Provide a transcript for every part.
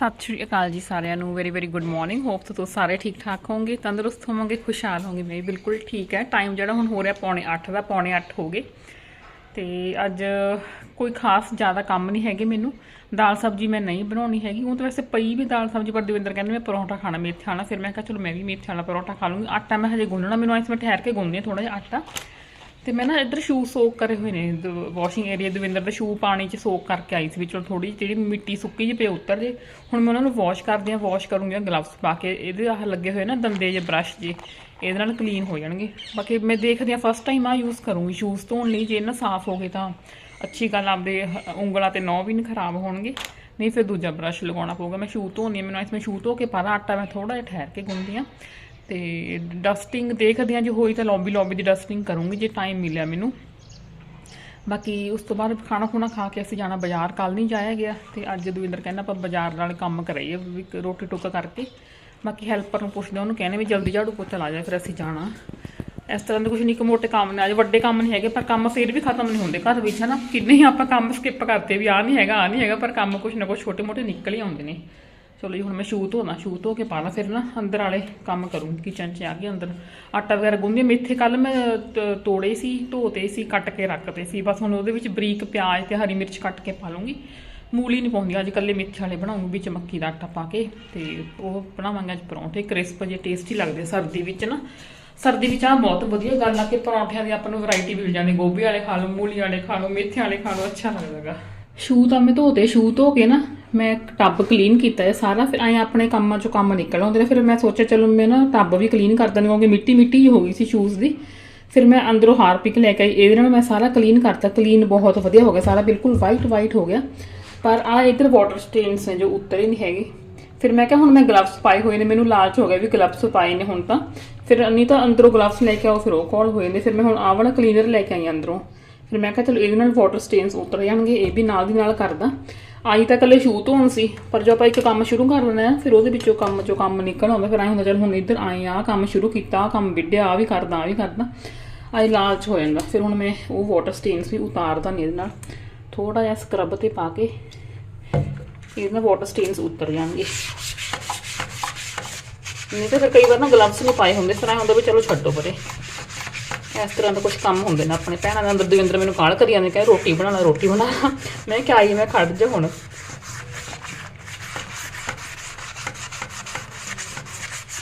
ਸਤਿ ਸ਼੍ਰੀ ਅਕਾਲ ਜੀ ਸਾਰਿਆਂ ਨੂੰ। Very very good morning hope ਤੁਸੀਂ ਸਾਰੇ ਠੀਕ ਠਾਕ ਹੋਵੋਗੇ ਤੰਦਰੁਸਤ ਹੋਵੋਗੇ, ਖੁਸ਼ਹਾਲ ਹੋਵੋਗੇ। ਮੈਂ ਬਿਲਕੁਲ ਠੀਕ ਹੈ। ਟਾਈਮ ਜਿਹੜਾ ਹੁਣ ਹੋ ਰਿਹਾ ਪੌਣੇ 8 ਦਾ, ਪੌਣੇ 8 ਹੋ ਗਏ। ਤੇ ਅੱਜ ਕੋਈ ਖਾਸ ਜ਼ਿਆਦਾ ਕੰਮ ਨਹੀਂ ਹੈਗੇ ਮੈਨੂੰ। ਦਾਲ ਸਬਜੀ ਮੈਂ ਨਹੀਂ ਬਣਾਉਣੀ ਹੈਗੀ। ਉਹ ਤਾਂ ਵੈਸੇ ਪਈ ਵੀ ਦਾਲ ਸਬਜੀ, ਪਰ ਦਵਿੰਦਰ ਕਹਿੰਦੇ ਮੈਂ ਪਰੌਂਠਾ ਖਾਣਾ, ਮੇਥੇ ਵਾਲਾ ਫਿਰ ਮੈਂ ਕਿਹਾ, ਚਲੋ ਮੈਂ ਵੀ ਮੇਥੇ ਵਾਲਾ ਪਰੌਂਠਾ ਖਾ ਲੂੰਗੀ। ਆਟਾ ਮੈਂ ਹਜੇ ਗੁੰਨਣਾ, ਮੈਨੂੰ ਇਸ ਸੀ ਠਹਿਰ ਕੇ ਗੁੰਨਦੀ ਹਾਂ ਥੋੜਾ ਜਿਹਾ ਆਟਾ। ਤੇ ਮੈਂ ਨਾ ਇੱਧਰ ਸ਼ੂ ਸੋਕ ਕਰੇ ਹੋਏ ਨੇ ਵਾਸ਼ਿੰਗ ਏਰੀਆ ਦਵਿੰਦਰ ਦਾ ਸ਼ੂ ਪਾਣੀ 'ਚ ਸੋਕ ਕਰਕੇ ਆਈ ਸੀ ਵਿੱਚੋਂ ਥੋੜੀ ਜਿਹੜੀ ਮਿੱਟੀ ਸੁੱਕੀ ਜਿਹੀ ਪਈ ਉੱਤਰ ਜੇ। ਹੁਣ ਮੈਂ ਉਹਨਾਂ ਨੂੰ ਵਾਸ਼ ਕਰਦੀ ਆ ਵਾਸ਼ ਕਰੂੰਗੀ ਗਲਵਸ ਪਾ ਕੇ, ਇਹਦੇ ਆਹ ਲੱਗੇ ਹੋਏ ਨਾ ਦੰਦੇ ਜੇ ਬ੍ਰਸ਼ ਜੇ, ਇਹਦੇ ਨਾਲ ਕਲੀਨ ਹੋ ਜਾਣਗੇ। ਬਾਕੀ ਮੈਂ ਦੇਖਦੀ ਆ ਫਸਟ ਟਾਈਮ ਆ ਯੂਜ਼ ਕਰੂੰਗੀ ਸ਼ੂਜ਼ ਧੋਣ ਲਈ ਜੇ ਨਾ ਸਾਫ਼ ਹੋ ਗਏ ਤਾਂ ਅੱਛੀ ਗੱਲ ਆਪਦੇ ਉਂਗਲਾਂ ਤੇ ਨੌ ਵੀ ਨਹੀਂ ਖਰਾਬ ਹੋਣਗੇ, ਨਹੀਂ ਫਿਰ ਦੂਜਾ ਬ੍ਰਸ਼ ਲਗਾਉਣਾ ਪਊਗਾ। ਮੈਂ ਸ਼ੂ ਧੋਣੀ ਆ, ਮੈਨੂੰ ਇਸ ਮੈਂ ਸ਼ੂ ਧੋ ਕੇ ਪਾਦਾ ਆਟਾ ਮੈਂ ਥੋੜਾ ਜਿਹਾ ਠਹਿਰ ਕੇ ਗੁੰਦੀ ਆ। ਤੇ ਡਸਟਿੰਗ ਦੇਖਦੇ ਆ ਜੇ ਹੋਈ ਤਾਂ ਲੌਬੀ ਲੌਬੀ ਦੀ ਡਸਟਿੰਗ ਕਰੂੰਗੀ, ਜੇ ਟਾਈਮ ਮਿਲਿਆ ਮੈਨੂੰ। ਬਾਕੀ ਉਸ ਤੋਂ ਬਾਅਦ ਖਾਣਾ ਖੁਣਾ ਖਾ ਕੇ ਅਸੀਂ ਜਾਣਾ ਬਾਜ਼ਾਰ ਕੱਲ ਨਹੀਂ ਜਾਇਆ ਗਿਆ ਤੇ ਅੱਜ ਦਵਿੰਦਰ ਕਹਿੰਦਾ ਆਪਾਂ ਬਾਜ਼ਾਰ ਨਾਲ ਕੰਮ ਕਰਾਈਏ, ਵੀ ਰੋਟੀ ਟੁੱਕ ਕਰਕੇ। ਬਾਕੀ ਹੈਲਪਰ ਨੂੰ ਪੁੱਛਦੇ ਉਹਨੂੰ ਕਹਿੰਦੇ ਵੀ ਜਲਦੀ ਝਾੜੂ ਪੋਚਾ ਲਾ ਜਾ, ਫਿਰ ਅਸੀਂ ਜਾਣਾ। ਇਸ ਤਰ੍ਹਾਂ ਦੇ ਕੁਝ ਨਿੱਕੇ ਮੋਟੇ ਕੰਮ ਨੇ, ਅੱਜ ਵੱਡੇ ਕੰਮ ਨਹੀਂ ਹੈਗੇ, ਪਰ ਕੰਮ ਫਿਰ ਵੀ ਖਤਮ ਨਹੀਂ ਹੁੰਦੇ ਘਰ ਵਿੱਚ, ਹਨਾ। ਕਿੰਨੇ ਹੀ ਆਪਾਂ ਕੰਮ ਸਕਿਪ ਕਰਦੇ ਵੀ ਆ ਨਹੀਂ ਹੈਗਾ ਆ ਨਹੀਂ ਹੈਗਾ, ਪਰ ਕੰਮ ਕੁਝ ਨਾ ਕੁਝ ਛੋਟੇ ਮੋਟੇ ਨਿਕਲ ਹੀ ਆਉਂਦੇ ਨੇ। ਚਲੋ ਜੀ, ਹੁਣ ਮੈਂ ਸ਼ੂ ਧੋਣਾ ਸ਼ੂ ਧੋ ਕੇ ਪਾਣਾ, ਫਿਰ ਨਾ ਅੰਦਰ ਵਾਲੇ ਕੰਮ ਕਰੂੰਗੀ ਕਿਚਨ 'ਚ ਆ ਕੇ ਅੰਦਰ। ਆਟਾ ਵਗੈਰਾ ਗੁੰਦੀ ਮੇਥੇ ਕੱਲ ਮੈਂ ਤੋੜੇ ਸੀ, ਧੋਤੇ ਸੀ, ਕੱਟ ਕੇ ਰੱਖਤੇ ਸੀ। ਬਸ ਹੁਣ ਉਹਦੇ ਵਿੱਚ ਬਰੀਕ ਪਿਆਜ਼ ਤੇ ਹਰੀ ਮਿਰਚ ਕੱਟ ਕੇ ਪਾ ਲੂੰਗੀ ਮੂਲੀ ਨਹੀਂ ਪਾਉਂਦੀ, ਅੱਜ ਕੱਲੇ ਮੇਥੇ ਵਾਲੇ ਬਣਾਉਂਗੀ ਵਿੱਚ ਮੱਕੀ ਦਾ ਆਟਾ ਪਾ ਕੇ ਤੇ ਉਹ ਬਣਾਵਾਂਗੇ ਅੱਜ ਪਰੌਂਠੇ। ਕ੍ਰਿਸਪ ਜੇ ਟੇਸਟੀ ਲੱਗਦੇ ਸਰਦੀ ਵਿੱਚ ਨਾ। ਸਰਦੀ ਵਿੱਚ ਆ ਬਹੁਤ ਵਧੀਆ ਗੱਲ ਆ ਕਿ ਪਰੌਂਠਿਆਂ ਦੀ ਆਪਾਂ ਨੂੰ ਵੈਰਾਈਟੀ ਮਿਲ ਜਾਂਦੀ ਗੋਭੀ ਵਾਲੇ ਖਾ ਲਓ, ਮੂਲੀ ਵਾਲੇ ਖਾ ਲਓ, ਮੇਥੇ ਵਾਲੇ ਖਾ ਲਓ, ਅੱਛਾ ਲੱਗਦਾਗਾ ਸ਼ੂ ਤਾਂ ਮੈਂ ਧੋਤੇ ਸ਼ੂ ਧੋ ਕੇ ਨਾ ਮੈਂ ਟੱਬ ਕਲੀਨ ਕੀਤਾ ਹੈ ਸਾਰਾ, ਫਿਰ ਐ ਆਪਣੇ ਕੰਮਾਂ ਚੋਂ ਕੰਮ ਨਿਕਲ ਆਉਂਦੇ ਨੇ, ਫਿਰ ਮੈਂ ਸੋਚਿਆ ਚਲੋ ਮੈਂ ਨਾ ਟੱਬ ਵੀ ਕਲੀਨ ਕਰ ਦਿੰਦੀ ਕਿਉਂਕਿ ਮਿੱਟੀ ਮਿੱਟੀ ਜਿਹੀ ਹੋ ਗਈ ਸੀ ਸ਼ੂਜ਼ ਦੀ। ਫਿਰ ਮੈਂ ਅੰਦਰੋਂ ਹਾਰਪਿਕ ਲੈ ਕੇ ਆਈ, ਇਹਦੇ ਨਾਲ ਮੈਂ ਸਾਰਾ ਕਲੀਨ ਕਰਤਾ ਕਲੀਨ ਬਹੁਤ ਵਧੀਆ ਹੋ ਗਿਆ, ਸਾਰਾ ਬਿਲਕੁਲ ਵਾਈਟ ਵਾਈਟ ਹੋ ਗਿਆ। ਪਰ ਆ ਇਧਰ ਵਾਟਰ ਸਟੇਨਸ ਨੇ ਜੋ ਉੱਤਰ ਹੀ ਨਹੀਂ ਹੈਗੇ। ਫਿਰ ਮੈਂ ਕਿਹਾ ਹੁਣ ਮੈਂ ਗਲਵਸ ਪਾਏ ਹੋਏ ਨੇ, ਮੈਨੂੰ ਲਾਲਚ ਹੋ ਗਿਆ ਵੀ ਗਲਵਸ ਪਾਏ ਨੇ ਹੁਣ ਤਾਂ। ਫਿਰ ਨਹੀਂ ਤਾਂ ਅੰਦਰੋਂ ਗਲਵਸ ਲੈ ਕੇ ਆਓ, ਫਿਰ ਉਹ ਕਾਲ ਹੋਏ ਨੇ, ਫਿਰ ਮੈਂ ਹੁਣ ਆਹ ਵਾਲਾ ਕਲੀਨਰ ਲੈ ਕੇ ਆਈ ਅੰਦਰੋਂ। ਫਿਰ ਮੈਂ ਕਿਹਾ ਚਲੋ ਇਹਦੇ ਨਾਲ ਵਾਟਰ ਸਟੇਨਸ ਉਤਰ ਜਾਣਗੇ, ਇਹ ਵੀ ਨਾਲ ਦੀ ਨਾਲ ਕਰਦਾ। ਆਈ ਤਾਂ ਕੱਲੇ ਸ਼ੂ ਧੋਣ ਸੀ, ਪਰ ਜੋ ਆਪਾਂ ਇੱਕ ਕੰਮ ਸ਼ੁਰੂ ਕਰ ਲੈਣਾ ਹੈ, ਫਿਰ ਉਹਦੇ ਵਿੱਚੋਂ ਕੰਮ ਚੋਂ ਕੰਮ ਨਿਕਲ ਆਉਂਦਾ ਫਿਰ ਐਂ ਹੁੰਦਾ, ਚਲ ਹੁਣ ਇੱਧਰ ਆਏ ਆ, ਕੰਮ ਸ਼ੁਰੂ ਕੀਤਾ, ਆਹ ਕੰਮ ਵਿੱਢਿਆ ਆ ਵੀ ਕਰਦਾ ਆ ਵੀ ਕਰਦਾ। ਆਈ ਲਾਲਚ ਹੋ ਜਾਂਦਾ। ਫਿਰ ਹੁਣ ਮੈਂ ਉਹ ਵਾਟਰ ਸਟੇਨਸ ਵੀ ਉਤਾਰਦਾ ਨਹੀਂ ਇਹਦੇ ਨਾਲ। ਥੋੜਾ ਜਿਹਾ ਸਕਰਬ ਤੇ ਪਾ ਕੇ ਇਹਦੇ ਨਾਲ ਵਾਟਰ ਸਟੇਨਸ ਉਤਰ ਜਾਣਗੇ। ਨਹੀਂ ਤਾਂ ਫਿਰ ਕਈ ਵਾਰ ਨਾ ਗਲਵਸ ਨਹੀਂ ਪਾਏ ਹੁੰਦੇ, ਫਿਰ ਐਂ ਹੁੰਦਾ ਵੀ ਚਲੋ ਛੱਡੋ ਪਰੇ। ਇਸ ਤਰ੍ਹਾਂ ਦਾ ਕੁਝ ਕੰਮ ਹੁੰਦੇ ਨੇ ਆਪਣੇ ਭੈਣਾਂ ਦੇ ਅੰਦਰ। ਦਵਿੰਦਰ ਮੈਨੂੰ ਕਾਲ ਕਰੀ ਜਾਂਦੇ ਕਹੇ ਰੋਟੀ ਬਣਾ ਰੋਟੀ ਬਣਾ ਮੈਂ ਕਿਹਾ, ਆਈ, ਮੈਂ ਖੜ ਜਾ ਹੁਣ।